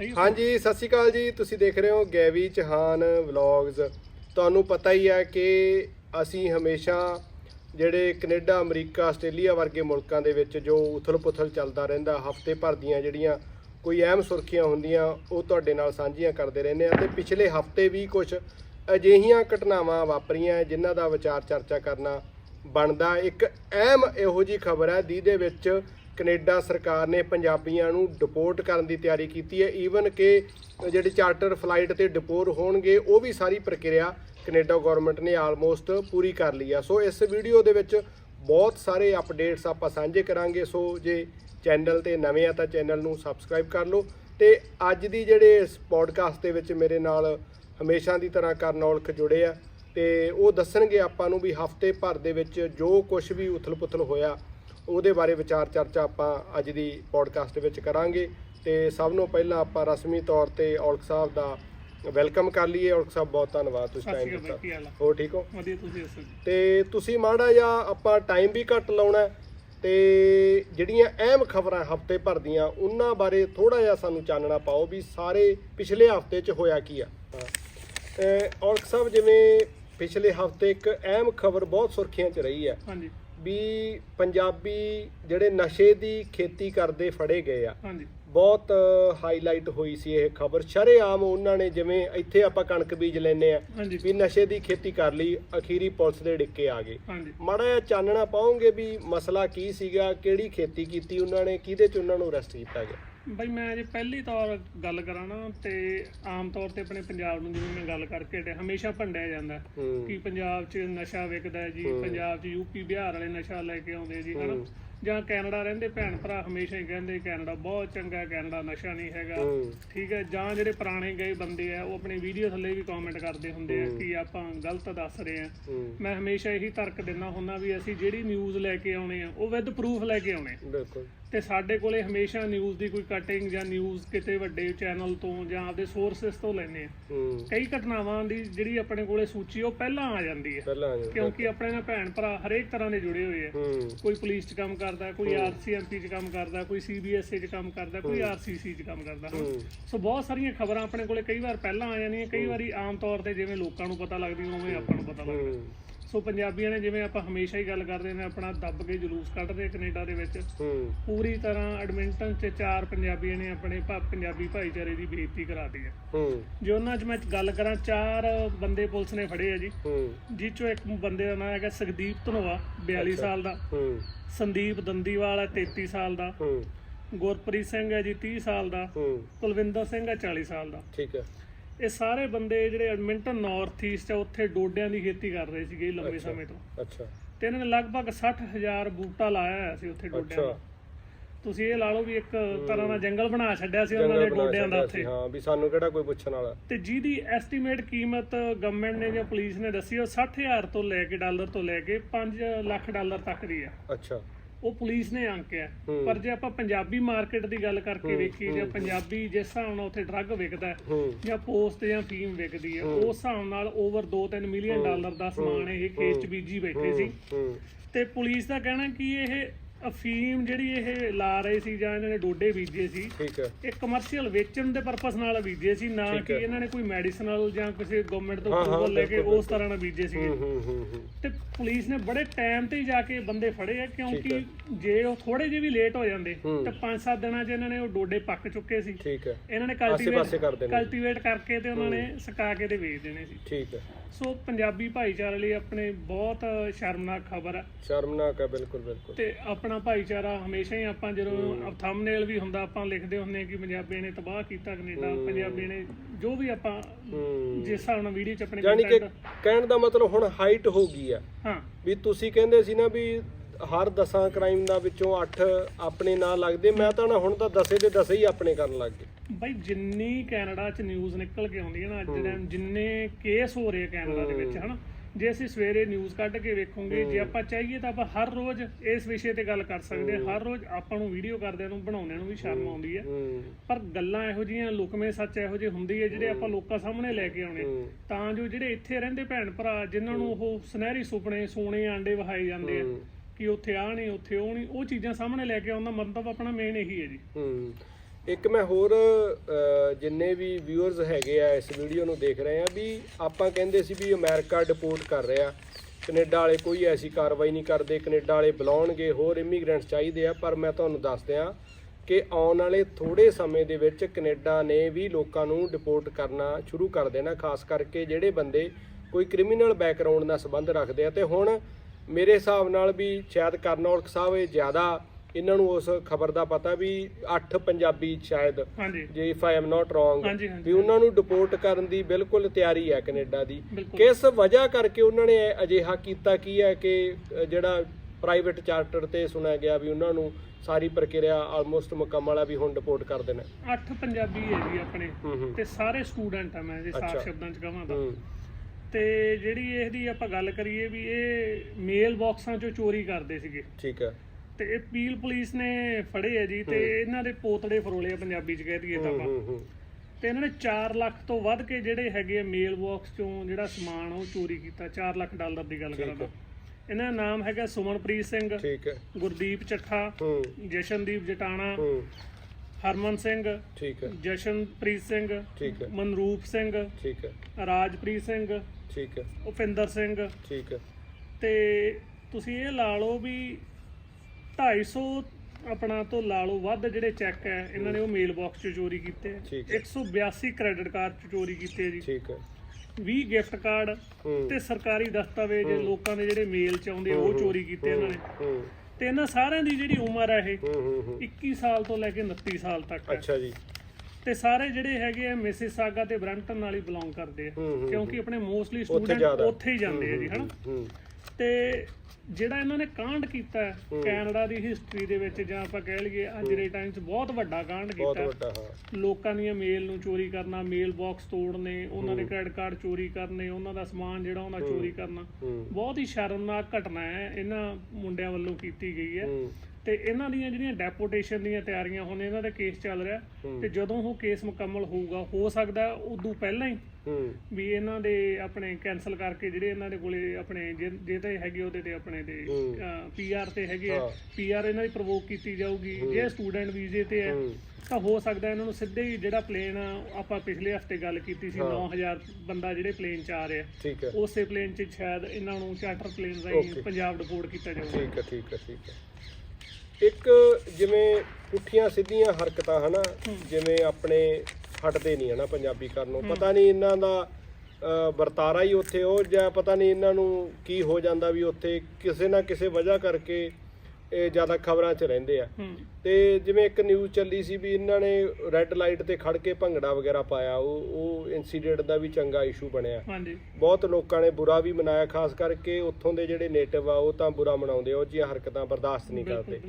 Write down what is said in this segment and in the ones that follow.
ਹਾਂਜੀ, ਸਤਿ ਸ਼੍ਰੀ ਅਕਾਲ ਜੀ। ਤੁਸੀਂ ਦੇਖ ਰਹੇ ਹੋ ਗੈਵੀ ਚਹਾਨ ਵਲੌਗਸ। ਤੁਹਾਨੂੰ ਪਤਾ ਹੀ ਹੈ ਕਿ ਅਸੀਂ ਹਮੇਸ਼ਾ ਜਿਹੜੇ ਕੈਨੇਡਾ, ਅਮਰੀਕਾ, ਆਸਟ੍ਰੇਲੀਆ ਵਰਗੇ ਮੁਲਕਾਂ ਦੇ ਵਿੱਚ ਜੋ ਉਥਲ-ਪੁਥਲ ਚੱਲਦਾ ਰਹਿੰਦਾ, ਹਫ਼ਤੇ ਭਰ ਦੀਆਂ ਜਿਹੜੀਆਂ ਕੋਈ ਅਹਿਮ ਸੁਰਖੀਆਂ ਹੁੰਦੀਆਂ, ਉਹ ਤੁਹਾਡੇ ਨਾਲ ਸਾਂਝੀਆਂ ਕਰਦੇ ਰਹਿੰਦੇ ਆ ਤੇ ਪਿਛਲੇ ਹਫ਼ਤੇ ਵੀ ਕੁਝ ਅਜਿਹੀਆਂ ਘਟਨਾਵਾਂ ਵਾਪਰੀਆਂ ਜਿਨ੍ਹਾਂ ਦਾ ਵਿਚਾਰ ਚਰਚਾ ਕਰਨਾ ਬਣਦਾ। ਇੱਕ ਅਹਿਮ ਇਹੋ ਜੀ ਖਬਰ ਹੈ, ਜਿਹਦੇ ਵਿੱਚ ਕੈਨੇਡਾ ਸਰਕਾਰ ਨੇ ਪੰਜਾਬੀਆਂ ਨੂੰ ਡਿਪੋਰਟ ਕਰਨ ਦੀ ਤਿਆਰੀ ਕੀਤੀ ਹੈ। ਈਵਨ ਕਿ ਜਿਹੜੇ ਚਾਰਟਰ ਫਲਾਈਟ ਤੇ ਡਿਪੋਰ ਹੋਣਗੇ, ਉਹ ਵੀ ਸਾਰੀ ਪ੍ਰਕਿਰਿਆ ਕੈਨੇਡਾ ਗਵਰਨਮੈਂਟ ਨੇ ਆਲਮੋਸਟ ਪੂਰੀ ਕਰ ਲਈ ਆ। ਸੋ ਇਸ ਵੀਡੀਓ ਦੇ ਵਿੱਚ ਬਹੁਤ ਸਾਰੇ ਅਪਡੇਟਸ ਆਪਾਂ ਸਾਂਝੇ ਕਰਾਂਗੇ। ਸੋ ਜੇ ਚੈਨਲ ਤੇ ਨਵੇਂ ਆ ਤਾਂ ਚੈਨਲ ਨੂੰ ਸਬਸਕ੍ਰਾਈਬ ਕਰ ਲਓ। ਤੇ ਅੱਜ ਦੀ ਜਿਹੜੇ ਇਸ ਪੋਡਕਾਸਟ ਦੇ ਵਿੱਚ ਮੇਰੇ ਨਾਲ ਹਮੇਸ਼ਾ ਦੀ ਤਰ੍ਹਾਂ ਕਰਨ ਔਲਖ ਜੁੜੇ ਆ। ਤੇ ਉਹ ਦੱਸਣਗੇ ਆਪਾਂ ਨੂੰ ਵੀ ਹਫ਼ਤੇ ਭਰ ਦੇ ਵਿੱਚ ਜੋ ਕੁਝ ਵੀ ਉਥਲ-ਪੁਥਲ ਹੋਇਆ ਉਹਦੇ ਬਾਰੇ ਵਿਚਾਰ ਚਰਚਾ ਆਪਾਂ ਅੱਜ ਦੀ ਪੋਡਕਾਸਟ ਵਿੱਚ ਕਰਾਂਗੇ ਤੇ ਸਭ ਨੂੰ ਪਹਿਲਾਂ ਆਪਾਂ ਰਸਮੀ ਤੌਰ ਤੇ ਔਲਖ ਸਾਹਿਬ ਦਾ ਵੈਲਕਮ ਕਰ ਲਈਏ। ਔਲਖ ਸਾਹਿਬ ਬਹੁਤ ਧੰਨਵਾਦ ਤੁਸੀਂ ਟਾਈਮ ਦਿੱਤਾ? ਹੋਰ ਠੀਕ ਹੋ? ਵਧੀਆ ਤੁਸੀਂ ਦੱਸੋ ਜੀ। ਤੇ ਤੁਸੀਂ ਮਾੜਾ ਜਿਹਾ ਆਪਾਂ ਟਾਈਮ ਵੀ ਘੱਟ ਲਾਉਣਾ ਤੇ ਜਿਹੜੀਆਂ ਅਹਿਮ ਖਬਰਾਂ ਹਫ਼ਤੇ ਭਰ ਦੀਆਂ ਉਹਨਾਂ ਬਾਰੇ ਥੋੜਾ ਜਿਹਾ ਸਾਨੂੰ ਚਾਨਣਾ ਪਾਓ ਵੀ ਸਾਰੇ ਪਿਛਲੇ ਹਫ਼ਤੇ 'ਚ ਹੋਇਆ ਕੀ ਆ। ਤੇ ਔਲਖ ਸਾਹਿਬ ਜਿਵੇਂ ਪਿਛਲੇ ਹਫ਼ਤੇ ਇੱਕ ਅਹਿਮ ਖਬਰ ਬਹੁਤ ਸੁਰਖੀਆਂ 'ਚ ਰਹੀ ਹੈ। ਹਾਂਜੀ। ਵੀ ਪੰਜਾਬੀ ਜਿਹੜੇ ਨਸ਼ੇ ਦੀ ਖੇਤੀ ਕਰਦੇ ਫੜੇ ਗਏ ਆ। ਹਾਂਜੀ। ਬਹੁਤ ਹਾਈਲਾਈਟ ਹੋਈ ਸੀ ਇਹ ਖਬਰ। ਸ਼ਰੇਆਮ ਉਹਨਾਂ ਨੇ ਜਿਵੇਂ ਇੱਥੇ ਆਪਾਂ ਕਣਕ ਬੀਜ ਲੈਨੇ ਆ ਵੀ ਨਸ਼ੇ ਦੀ ਖੇਤੀ ਕਰ ਲਈ ਅਖੀਰੀ ਪੁਲਿਸ ਦੇ ਡਿੱਕੇ ਆ ਗਏ। ਮਾੜਾ ਜਿਹਾ ਚਾਨਣਾ ਪਾਉਂਗੇ ਵੀ ਮਸਲਾ ਕੀ ਸੀਗਾ ਕਿਹੜੀ ਖੇਤੀ ਕੀਤੀ ਉਹਨਾਂ ਨੇ ਕਿਹਦੇ ਚ ਉਹਨਾਂ ਨੂੰ ਅਰੈਸਟ ਕੀਤਾ ਗਿਆ? ਬਈ ਮੈਂ ਜੇ ਪਹਿਲੀ ਤੌਰ ਗੱਲ ਕਰਾਂ ਨਾ ਤੇ ਆਮ ਤੌਰ ਤੇ ਆਪਣੇ ਪੰਜਾਬ ਨੂੰ ਜਿਵੇਂ ਮੈਂ ਗੱਲ ਕਰਕੇ ਹਟਿਆ ਹਮੇਸ਼ਾ ਭੰਡਿਆ ਜਾਂਦਾ। ਕਿ ਪੰਜਾਬ 'ਚ ਨਸ਼ਾ ਵਿਕਦਾ ਜੀ। ਪੰਜਾਬ 'ਚ ਯੂਪੀ ਬਿਹਾਰ ਵਾਲੇ ਨਸ਼ਾ ਲੈ ਕੇ ਆਉਂਦੇ ਜੀ ਹਨਾ। ਜਾਂ ਕੈਨੇਡਾ ਰਹਿੰਦੇ ਭੈਣ ਭਰਾ ਹਮੇਸ਼ਾ ਹੀ ਕਹਿੰਦੇ ਕੈਨੇਡਾ ਬਹੁਤ ਚੰਗਾ ਕੈਨੇਡਾ ਨਸ਼ਾ ਨਹੀਂ ਹੈਗਾ। ਠੀਕ ਹੈ ਜਾਂ ਜਿਹੜੇ ਪੁਰਾਣੇ ਗਏ ਬੰਦੇ ਆ ਉਹ ਆਪਣੀ ਵੀਡੀਓ ਥੱਲੇ ਵੀ ਕਮੈਂਟ ਕਰਦੇ ਹੁੰਦੇ ਆ। ਕਿ ਆਪਾਂ ਗਲਤ ਦੱਸ ਰਹੇ ਆ। ਮੈਂ ਹਮੇਸ਼ਾ ਇਹੀ ਤਰਕ ਦਿੰਦਾ ਹੁੰਦਾ ਵੀ ਅਸੀਂ ਜਿਹੜੀ ਨਿਊਜ਼ ਲੈ ਕੇ ਆਉਣੇ ਆ ਉਹ ਵਿਦ ਪ੍ਰੂਫ ਲੈ ਕੇ ਆਉਣੇ ਬਿਲਕੁਲ। ਤੇ ਸਾਡੇ ਕੋਲੇ ਹਮੇਸ਼ਾ ਨਿਊਜ਼ ਦੀ ਕੋਈ ਕਟਿੰਗ ਜਾਂ ਨਿਊਜ਼ ਕਿਤੇ ਵੱਡੇ ਚੈਨਲ ਤੋਂ ਜਾਂ ਆਪਦੇ ਸੋਰਸਸ ਤੋਂ ਲੈਨੇ ਆ। ਕਈ ਘਟਨਾਵਾਂ ਦੀ ਜਿਹੜੀ ਆਪਣੇ ਕੋਲੇ ਸੂਚੀ ਉਹ ਪਹਿਲਾਂ ਆ ਜਾਂਦੀ ਹੈ ਪਹਿਲਾਂ ਆ ਜਾਓ। ਕਿਉਂਕਿ ਆਪਣੇ ਨਾਲ ਭੈਣ ਭਰਾ ਹਰੇਕ ਤਰ੍ਹਾਂ ਦੇ ਜੁੜੇ ਹੋਏ ਆ। ਹੂੰ। ਕੋਈ ਪੁਲਿਸ 'ਚ ਕੰਮ ਕਰਦਾ ਕੋਈ ਆਰਸੀਐਮਪੀ 'ਚ ਕੰਮ ਕਰਦਾ ਕੋਈ ਸੀਬੀਐਸਈ 'ਚ ਕੰਮ ਕਰਦਾ ਕੋਈ ਆਰਸੀਸੀ 'ਚ ਕੰਮ ਕਰਦਾ। ਸੋ ਬਹੁਤ ਸਾਰੀਆਂ ਖਬਰਾਂ ਆਪਣੇ ਕੋਲੇ ਕਈ ਵਾਰ ਪਹਿਲਾਂ ਆ ਜਾਂਦੀਆਂ ਕਈ ਵਾਰੀ ਆਮ ਤੌਰ ਤੇ ਜਿਵੇਂ ਲੋਕਾਂ ਨੂੰ ਪਤਾ ਲੱਗਦੀ ਉਵੇਂ ਆਪਾਂ ਨੂੰ ਪਤਾ ਲੱਗਦਾ। ਸੋ ਪੰਜਾਬੀਆਂ ਨੇ ਜਿਵੇਂ ਆਪਾਂ ਹਮੇਸ਼ਾ ਹੀ ਗੱਲ ਕਰਦੇ ਨੇ ਆਪਣਾ ਦੱਬ ਕੇ ਜਲੂਸ ਕੱਢਦੇ ਕੈਨੇਡਾ ਦੇ ਵਿੱਚ। ਹੂੰ। ਪੂਰੀ ਤਰ੍ਹਾਂ ਐਡਮਿੰਟਨ 'ਚ ਚਾਰ ਪੰਜਾਬੀਆਂ ਨੇ ਆਪਣੇ ਭਾ- ਪੰਜਾਬੀ ਭਾਈਚਾਰੇ ਦੀ ਬੇਇੱਜ਼ਤੀ ਕਰਾਤੀ ਹੈ। ਹੂੰ। ਜੇ ਉਹਨਾਂ 'ਚ ਮੈਂ ਗੱਲ ਕਰਾਂ ਚਾਰ ਬੰਦੇ ਪੁਲਿਸ ਨੇ ਫੜੇ ਆ ਜੀ। ਹੂੰ। ਜਿਹ 'ਚੋਂ ਇੱਕ ਬੰਦੇ ਦਾ ਨਾਮ ਹੈਗਾ ਸੁਖਦੀਪ ਧਨੋਆ 42 ਸਾਲ ਦਾ। ਹੂੰ। ਸੰਦੀਪ ਦੰਦੀਵਾਲ ਹੈ 33 ਸਾਲ ਦਾ। ਹੂੰ। ਗੁਰਪ੍ਰੀਤ ਸਿੰਘ ਹੈ ਜੀ 30 ਸਾਲ ਦਾ। ਹੂੰ। ਕੁਲਵਿੰਦਰ ਸਿੰਘ ਹੈ 40 ਸਾਲ ਦਾ। ਠੀਕ ਹੈ। ਇਹ ਸਾਰੇ ਬੰਦੇ ਜਿਹੜੇ ਐਡਮਿੰਟਨ ਨਾਰਥ ਈਸਟ ਆ ਉੱਥੇ ਡੋਡਿਆਂ ਦੀ ਖੇਤੀ ਕਰ ਰਹੇ ਸੀਗੇ ਲੰਬੇ। ਸਮੇਂ ਤੋਂ। ਅੱਛਾ। ਤੇ ਇਹਨਾਂ ਨੇ ਲਗਭਗ 60000 ਬੂਟਾ ਲਾਇਆ ਹੋਇਆ ਸੀ ਉੱਥੇ ਡੋਡਿਆਂ ਦਾ। ਅੱਛਾ ਤੁਸੀਂ ਇਹ ਲਾ ਲਓ ਵੀ ਇੱਕ ਤਰ੍ਹਾਂ ਦਾ ਜੰਗਲ ਬਣਾ ਛੱਡਿਆ ਸੀ ਉਹਨਾਂ ਨੇ ਡੋਡਿਆਂ ਦਾ ਉੱਥੇ। ਹਾਂ ਵੀ ਸਾਨੂੰ ਕਿਹੜਾ ਕੋਈ ਪੁੱਛਣ ਵਾਲਾ? ਤੇ ਜਿਹਦੀ ਐਸਟੀਮੇਟ ਕੀਮਤ ਗਵਰਨਮੈਂਟ ਨੇ ਜਾਂ ਪੁਲਿਸ ਨੇ ਦੱਸੀ ਉਹ 60000 ਤੋਂ ਲੈ ਕੇ ਡਾਲਰ ਤੋਂ ਲੈ ਕੇ 5 ਲੱਖ ਡਾਲਰ ਤੱਕ ਦੀ ਆ। ਅੱਛਾ। ਉਹ ਪੁਲਿਸ ਨੇ ਅੰਕਿਆ। ਪਰ ਜੇ ਆਪਾਂ ਪੰਜਾਬੀ ਮਾਰਕੀਟ ਦੀ ਗੱਲ ਕਰਕੇ ਵੇਖੀਏ ਜਾਂ ਪੰਜਾਬੀ ਜਿਸ ਹਿਸਾਬ ਨਾਲ ਉੱਥੇ ਡਰੱਗ ਵਿਕਦਾ ਜਾਂ ਪੋਸਟ ਜਾਂ ਫੀਮ ਵਿਕਦੀ ਹੈ ਉਸ ਹਿਸਾਬ ਨਾਲ ਓਵਰ 2-3 ਮਿਲੀਅਨ ਡਾਲਰ ਦਾ ਸਮਾਨ ਇਹ ਖੇਤ 'ਚ ਬੀਜੀ ਬੈਠੇ ਸੀ। ਤੇ ਪੁਲਿਸ ਦਾ ਕਹਿਣਾ ਕਿ ਇਹ ਅਫੀਮ ਜਿਹੜੀ ਇਹ ਲਾ ਰਹੇ ਸੀ ਜਾਂ ਇਹਨਾਂ ਨੇ ਡੋਡੇ ਬੀਜੇ ਸੀ ਠੀਕ ਹੈ। ਇਹ ਕਮਰਸ਼ੀਅਲ ਵੇਚਣ ਦੇ ਪਰਪਸ ਨਾਲ ਬੀਜੇ ਸੀ ਨਾ ਕਿ। ਇਹਨਾਂ ਨੇ ਕੋਈ ਮੈਡੀਸਨਲ ਜਾਂ ਕਿਸੇ ਗਵਰਨਮੈਂਟ ਤੋਂ ਅਪਰੂਵਲ ਲੈ ਕੇ ਉਸ ਤਰ੍ਹਾਂ ਨਾਲ ਬੀਜੇ ਸੀਗੇ। ਹੂੰ ਹੂੰ ਹੂੰ ਹੂੰ। ਤੇ ਪੁਲਿਸ ਨੇ ਬੜੇ ਟਾਈਮ ਤੇ ਜਾ ਕੇ ਬੰਦੇ ਫੜੇ ਆ ਕਿਉਂਕਿ ਜੇ ਉਹ ਥੋੜੇ ਜਿਹੇ ਵੀ ਲੇਟ ਹੋ ਜਾਂਦੇ। ਤੇ 5-7 ਦਿਨਾਂ 'ਚ ਇਹਨਾਂ ਨੇ ਉਹ ਡੋਡੇ ਪੱਕ ਚੁੱਕੇ ਸੀ। ਠੀਕ ਹੈ। ਇਹਨਾਂ ਨੇ ਕਲਟੀਵੇਟ। ਕਲਟੀਵੇਟ ਕਰਕੇ ਤੇ ਉਹਨਾਂ ਨੇ ਸੁਕਾ ਕੇ ਤੇ ਵੇਚ ਦੇਣੇ ਸੀ। ਠੀਕ ਹੈ। ਸੋ ਪੰਜਾਬੀ ਭਾਈਚਾਰੇ ਲਈ ਆਪਣੇ ਬਹੁਤ ਸ਼ਰਮਨਾਕ ਖਬਰ ਹੈ। ਸ਼ਰਮਨਾਕ ਹੈ ਬਿਲਕੁਲ ਬਿਲਕੁਲ। ਤੇ ਆਪਣਾ ਭਾਈਚਾਰਾ ਹਮੇਸ਼ਾ ਹੀ ਆਪਾਂ ਜਦੋਂ ਥੰਬਨੇਲ ਵੀ ਹੁੰਦਾ ਆਪਾਂ ਲਿਖਦੇ ਹੁੰਦੇ ਕਿ ਪੰਜਾਬੀ ਨੇ ਤਬਾਹ ਕੀਤਾ ਕੈਨੇਡਾ ਪੰਜਾਬੀ ਨੇ ਜੋ ਵੀ ਆਪਾਂ ਜਿਸ ਹਿਸਾਬ ਨਾਲ ਵੀਡੀਓ ਚ ਆਪਣੇ ਯਾਨੀ ਕਿ ਕਹਿਣ ਦਾ ਮਤਲਬ ਹੁਣ ਹਾਈਟ ਹੋ ਗਈ ਆ ਹਾਂ। ਵੀ ਤੁਸੀਂ ਕਹਿੰਦੇ ਸੀ ਨਾ ਵੀ ਹਰ 10 ਕ੍ਰਾਈਮ ਦਾ ਵਿੱਚੋਂ 8 ਆਪਣੇ ਨਾਂ ਲੱਗਦੇ ਮੈਂ ਤਾਂ ਹੁਣ ਤਾਂ ਦਸੇ ਦੇ ਦਸੇ ਹੀ ਆਪਣੇ ਕਰਨ ਲੱਗ ਗਏ। ਬਾਈ ਜਿੰਨੀ ਕੈਨੇਡਾ ਚ ਨਿਊਜ਼ ਨਿਕਲ ਕੇ ਆਉਂਦੀ ਹੈ ਨਾ ਅੱਜ ਦੇ ਟਾਈਮ ਜਿੰਨੇ ਕੇਸ ਹੋ ਰਹੇ ਆ ਕੈਨੇਡਾ ਦੇ ਵਿੱਚ ਹਨਾ? ਜੇ ਅਸੀਂ ਸਵੇਰੇ ਨਿਊਜ਼ ਕੱਢ ਕੇ ਵੇਖੋਗੇ ਜੇ ਆਪਾਂ ਚਾਹੀਏ ਤਾਂ ਆਪਾਂ ਹਰ ਰੋਜ਼ ਇਸ ਵਿਸ਼ੇ ਤੇ ਗੱਲ ਕਰ ਸਕਦੇ ਹਾਂ। ਹਰ ਰੋਜ਼ ਆਪਾਂ ਨੂੰ ਵੀਡੀਓ ਕਰਦਿਆਂ ਨੂੰ ਬਣਾਉਂਦਿਆਂ ਨੂੰ ਵੀ ਸ਼ਰਮ ਆਉਂਦੀ ਹੈ। ਪਰ ਗੱਲਾਂ ਇਹੋ ਜਿਹੀਆਂ ਲੁਕਵੇਂ ਸੱਚ ਇਹੋ ਜਿਹੇ ਹੁੰਦੀ ਹੈ ਜਿਹੜੇ ਆਪਾਂ ਲੋਕਾਂ ਸਾਹਮਣੇ ਲੈ ਕੇ ਆਉਣੇ ਤਾਂ ਜੋ ਜਿਹੜੇ ਇੱਥੇ ਰਹਿੰਦੇ ਭੈਣ ਭਰਾ ਜਿਨ੍ਹਾਂ ਨੂੰ ਉਹ ਸੁਨਹਿਰੀ ਸੁਪਨੇ ਸੋਨੇ ਆਂਡੇ ਵਹਾਏ ਜਾਂਦੇ ਆ। ਕਿ ਉੱਥੇ ਆ ਨਹੀਂ ਉੱਥੇ ਉਹ ਨਹੀਂ ਉਹ ਚੀਜ਼ਾਂ ਸਾਹਮਣੇ ਲੈ ਕੇ ਆਉਣ ਦਾ ਮਤਲਬ ਆਪਣਾ ਮੇਨ ਇਹੀ ਹੈ ਜੀ। ਹੂੰ। ਇੱਕ ਮੈਂ ਹੋਰ ਜਿੰਨੇ ਵੀ ਵਿਊਅਰਸ ਹੈਗੇ ਆ ਇਸ ਵੀਡੀਓ ਨੂੰ ਦੇਖ ਰਹੇ ਆ ਵੀ ਆਪਾਂ ਕਹਿੰਦੇ ਸੀ ਵੀ ਅਮਰੀਕਾ ਡਿਪੋਰਟ ਕਰ ਰਿਹਾ। ਕੈਨੇਡਾ ਵਾਲੇ ਕੋਈ ਐਸੀ ਕਾਰਵਾਈ ਨਹੀਂ ਕਰਦੇ, ਕੈਨੇਡਾ ਵਾਲੇ ਬੁਲਾਉਣਗੇ, ਹੋਰ ਇਮੀਗ੍ਰੈਂਟਸ ਚਾਹੀਦੇ ਆ। ਪਰ ਮੈਂ ਤੁਹਾਨੂੰ ਦੱਸ ਦਿਆਂ ਕਿ ਆਉਣ ਵਾਲੇ ਥੋੜੇ ਸਮੇਂ ਦੇ ਵਿੱਚ ਕੈਨੇਡਾ ਨੇ ਵੀ ਲੋਕਾਂ ਨੂੰ ਡਿਪੋਰਟ ਕਰਨਾ ਸ਼ੁਰੂ ਕਰ ਦੇਣਾ, ਖਾਸ ਕਰਕੇ ਜਿਹੜੇ ਬੰਦੇ ਕੋਈ ਕ੍ਰਿਮੀਨਲ ਬੈਕਗ੍ਰਾਉਂਡ ਨਾਲ ਸੰਬੰਧ ਰੱਖਦੇ ਆ। ਤੇ ਹੁਣ ਮੇਰੇ ਹਿਸਾਬ ਨਾਲ ਵੀ ਸ਼ਾਇਦ ਕਰਨੌਲਕ ਸਾਹਿਬ ਇਹ ਜ਼ਿਆਦਾ ਇਹਨਾਂ ਨੂੰ ਉਸ ਖਬਰ ਦਾ ਪਤਾ ਵੀ 8 ਪੰਜਾਬੀ ਸ਼ਾਇਦ ਹਾਂਜੀ। ਜੇ if I am not wrong ਹਾਂਜੀ, ਹਾਂਜੀ। ਵੀ ਉਹਨਾਂ ਨੂੰ ਡਿਪੋਰਟ ਕਰਨ ਦੀ ਬਿਲਕੁਲ ਤਿਆਰੀ ਹੈ ਕੈਨੇਡਾ ਦੀ। ਬਿਲਕੁਲ। ਕਿਸ ਵਜ੍ਹਾ ਕਰਕੇ ਉਹਨਾਂ ਨੇ ਇਹ ਅਜਿਹਾ ਕੀਤਾ? ਕੀ ਹੈ ਕਿ ਅ, ਜਿਹੜਾ ਪ੍ਰਾਈਵੇਟ ਚਾਰਟਰ ਤੇ ਸੁਣਿਆ ਗਿਆ ਵੀ ਉਹਨਾਂ ਨੂੰ ਸਾਰੀ ਪ੍ਰਕਿਰਿਆ ਆਲਮੋਸਟ ਮੁਕੰਮਲ ਆ ਵੀ ਹੁਣ ਡਿਪੋਰਟ ਕਰ ਦੇਣਾ? ਅੱਠ ਪੰਜਾਬੀ ਹੈ ਜੀ ਆਪਣੇ ਹੂੰ ਹੂੰ। ਤੇ ਸਾਰੇ ਸਟੂਡੈਂਟ ਆ ਮੈਂ ਜੇ ਅੱਛਾ। ਸਾਫ਼ ਸ਼ਬਦਾਂ ਚ ਕਹਾਂ ਤਾਂ। ਹੂੰ। ਤੇ ਜਿਹੜੀ ਇਹਦੀ ਆਪਾਂ ਗੱਲ ਕਰੀਏ ਵੀ ਇਹ ਮੇਲ ਬਾਕਸਾਂ ਚੋਂ ਚੋਰੀ ਕਰਦੇ ਸੀਗੇ। ਠੀਕ ਹੈ। ਤੇ ਇਹ ਪੀਲ ਪੁਲਿਸ ਨੇ ਫੜੇ ਆ ਜੀ ਤੇ ਇਹਨਾਂ ਦੇ ਪੋਤੜੇ ਫਰੋਲੇ ਆ ਪੰਜਾਬੀ ਚ ਕਹਿ ਦਈਏ ਤਾਂ ਆਪਾਂ। ਹੂੰ ਹੂੰ ਤੇ ਇਹਨਾਂ ਨੇ 4 ਲੱਖ ਤੋਂ ਵੱਧ ਕੇ ਜਿਹੜੇ ਹੈਗੇ ਆ ਮੇਲ ਬਾਕਸ ਚੋਂ ਜਿਹੜਾ ਸਮਾਨ ਉਹ ਚੋਰੀ ਕੀਤਾ 4 ਲੱਖ ਡਾਲਰ ਦੀ ਗੱਲ ਕਰਾਂ। ਇਹਨਾਂ ਦਾ ਨਾਮ ਹੈਗਾ ਸੁਮਨਪ੍ਰੀਤ ਸਿੰਘ ਠੀਕ ਹੈ। ਗੁਰਦੀਪ ਚੱਠਾ ਹੂੰ। ਜਸ਼ਨਦੀਪ ਜਟਾਣਾ ਹੂੰ। ਹਰਮਨ ਸਿੰਘ ਠੀਕ ਹੈ। ਜਸ਼ਨਪ੍ਰੀਤ ਸਿੰਘ ਠੀਕ ਹੈ। ਮਨਰੂਪ ਸਿੰਘ ਠੀਕ ਹੈ। ਰਾਜਪ੍ਰੀਤ ਸਿੰਘ ਠੀਕ ਹੈ। ਉਪਿੰਦਰ ਸਿੰਘ। ਠੀਕ ਹੈ। ਤੇ ਤੁਸੀਂ ਇਹ ਲਾ ਲਓ ਵੀ 250 ਆਪਣਾ ਤੋਂ ਲਾ ਲਓ ਵੱਧ ਜਿਹੜੇ ਚੈੱਕ ਹੈ ਇਹਨਾਂ ਨੇ ਉਹ ਮੇਲ ਬਾਕਸ 'ਚ ਚੋਰੀ ਕੀਤੇ। ਆ। ਠੀਕ ਹੈ। 182 ਕ੍ਰੈਡਿਟ ਕਾਰਡ 'ਚ ਚੋਰੀ ਕੀਤੇ ਜੀ। ਠੀਕ ਹੈ। 20 ਗਿਫਟ ਕਾਰਡ ਹੂੰ। ਤੇ ਸਰਕਾਰੀ ਦਸਤਾਵੇਜ਼ ਲੋਕਾਂ ਦੇ ਜਿਹੜੇ ਮੇਲ 'ਚ ਆਉਂਦੇ ਆ, ਉਹ ਚੋਰੀ ਕੀਤੇ ਇਹਨਾਂ ਨੇ। ਹੂੰ ਤੇ ਇਹਨਾਂ ਸਾਰਿਆਂ ਦੀ ਜਿਹੜੀ ਉਮਰ ਹੈ ਇਹ ਹੂੰ ਹੂੰ ਹੂੰ। 21 ਸਾਲ ਤੋਂ ਲੈ ਕੇ 29 ਸਾਲ ਤੱਕ ਹੈ। ਅੱਛਾ ਜੀ। ਤੇ ਸਾਰੇ ਜਿਹੜੇ ਹੈਗੇ ਆ ਮਿਸਿਸਾਗਾ ਤੇ ਬ੍ਰੈਂਟਨ ਨਾਲ ਹੀ ਬਿਲੋਂਗ ਕਰਦੇ ਆ। ਹੂੰ ਹੂੰ ਕਿਉਂਕਿ ਆਪਣੇ ਮੋਸਟਲੀ ਸਟੂਡੈਂਟ ਜ਼ਿਆਦਾ। ਉੱਥੇ ਹੀ ਜਾਂਦੇ ਆ ਜੀ ਹਨਾ? ਹੂੰ। ਤੇ ਜਿਹੜਾ ਇਹਨਾਂ ਨੇ ਕਾਂਡ ਕੀਤਾ ਹੈ, ਕੈਨੇਡਾ ਦੀ ਹਿਸਟਰੀ ਦੇ ਵਿੱਚ ਜਾਂ ਆਪਾਂ ਕਹਿ ਲਈਏ ਅੱਜ ਦੇ ਟਾਈਮ 'ਚ ਬਹੁਤ ਵੱਡਾ ਕਾਂਡ ਬਹੁਤ ਕੀਤਾ ਵੱਡਾ ਹਾਂ। ਲੋਕਾਂ ਦੀਆਂ ਮੇਲ ਨੂੰ ਚੋਰੀ ਕਰਨਾ ਮੇਲ ਬਾਕਸ ਤੋੜਨੇ ਉਹਨਾਂ ਦੇ ਕ੍ਰੈਡਿਟ ਕਾਰਡ ਚੋਰੀ ਕਰਨੇ ਉਹਨਾਂ ਦਾ ਸਮਾਨ ਜਿਹੜਾ ਉਹਨਾਂ ਚੋਰੀ ਕਰਨਾ। ਹੂੰ। ਬਹੁਤ ਹੀ ਸ਼ਰਮਨਾਕ ਘਟਨਾ ਹੈ ਇਹਨਾਂ ਮੁੰਡਿਆਂ ਵੱਲੋਂ ਕੀਤੀ ਗਈ ਹੈ। ਹੂੰ। ਤੇ ਇਹਨਾਂ ਦੀਆਂ ਜਿਹੜੀਆਂ ਡੈਪੋਟੇਸ਼ਨ ਦੀਆਂ ਤਿਆਰੀਆਂ ਹੁਣ ਇਹਨਾਂ ਦਾ ਕੇਸ ਚੱਲ ਰਿਹਾ। ਤੇ ਜਦੋਂ ਉਹ ਕੇਸ ਮੁਕੰਮਲ ਹੋਊਗਾ ਹੋ ਸਕਦਾ ਉਦੋਂ ਪਹਿਲਾਂ ਹੀ ਵੀ ਇਹਨਾਂ ਦੇ ਆਪਣੇ ਕੈਨਸਲ ਕਰਕੇ ਜਿਹੜੇ ਇਹਨਾਂ ਦੇ ਕੋਲੇ ਆਪਣੇ ਜੇ ਜੇ ਤਾਂ ਹੈਗੇ ਉਹਦੇ ਤੇ ਆਪਣੇ ਤੇ। ਪੀਆਰ ਤੇ ਹੈਗੇ। ਪੀਆਰ ਇਹਨਾਂ ਦੀ ਪ੍ਰਵੋਕ ਕੀਤੀ ਜਾਊਗੀ। ਜੇ ਸਟੂਡੈਂਟ ਵੀਜ਼ੇ ਤੇ ਹੈ ਹੂੰ। ਤਾਂ ਹੋ ਸਕਦਾ ਇਹਨਾਂ ਨੂੰ ਸਿੱਧੇ ਹੀ ਜਿਹੜਾ ਪਲੇਨ ਆਪਾਂ ਪਿਛਲੇ ਹਫ਼ਤੇ ਗੱਲ ਕੀਤੀ ਸੀ 9000 ਬੰਦਾ ਜਿਹੜੇ ਪਲੇਨ 'ਚ ਆ ਰਿਹਾ। ਠੀਕ ਹੈ। ਉਸੇ ਪਲੇਨ 'ਚ ਸ਼ਾਇਦ ਇਹਨਾਂ ਨੂੰ ਚਾਰਟਰ ਪਲੇਨ ਰਾਹੀਂ Okay. ਪੰਜਾਬ ਡਿਪੋਰਟ ਕੀਤਾ ਜਾਊਗਾ। ਠੀਕ ਹੈ ਠੀਕ ਹੈ ਠੀਕ ਹੈ। ਇੱਕ ਜਿਵੇਂ ਪੁੱਠੀਆਂ ਸਿੱਧੀਆਂ ਹਰਕਤਾਂ ਹਨਾ? ਜਿਵੇਂ ਆਪਣੇ ਹਟਦੇ ਨਹੀਂ ਹਨਾ ਪੰਜਾਬੀ ਕਰਨੋਂ ਪਤਾ ਨਹੀਂ ਇਹਨਾਂ ਦਾ ਵਰਤਾਰਾ ਹੀ ਉੱਥੇ ਉਹ ਜਾਂ ਪਤਾ ਨਹੀਂ ਇਹਨਾਂ ਨੂੰ ਕੀ ਹੋ ਜਾਂਦਾ ਵੀ ਉੱਥੇ ਕਿਸੇ ਨਾ ਕਿਸੇ ਵਜ੍ਹਾ ਕਰਕੇ ਇਹ ਜ਼ਿਆਦਾ ਖਬਰਾਂ 'ਚ ਰਹਿੰਦੇ ਆ। ਤੇ ਜਿਵੇਂ ਇੱਕ ਨਿਊਜ਼ ਚੱਲੀ ਸੀ ਵੀ ਇਹਨਾਂ ਨੇ ਰੈੱਡ ਲਾਈਟ ਤੇ ਖੜ ਕੇ ਭੰਗੜਾ ਵਗੈਰਾ ਪਾਇਆ ਉਹ ਉਹ ਇਨਸੀਡੈਂਟ ਦਾ ਵੀ ਚੰਗਾ ਇਸ਼ੂ ਬਣਿਆ। ਹਾਂਜੀ। ਬਹੁਤ ਲੋਕਾਂ ਨੇ ਬੁਰਾ ਵੀ ਮਨਾਇਆ ਖਾਸ ਕਰਕੇ ਉੱਥੋਂ ਦੇ ਜਿਹੜੇ ਨੇਟਿਵ ਆ ਉਹ ਤਾਂ ਬੁਰਾ ਮਨਾਉਂਦੇ ਆ ਉਹ ਜੀਆਂ ਹਰਕਤਾਂ ਬਰਦਾਸ਼ਤ ਨਹੀਂ ਕਰਦੇ।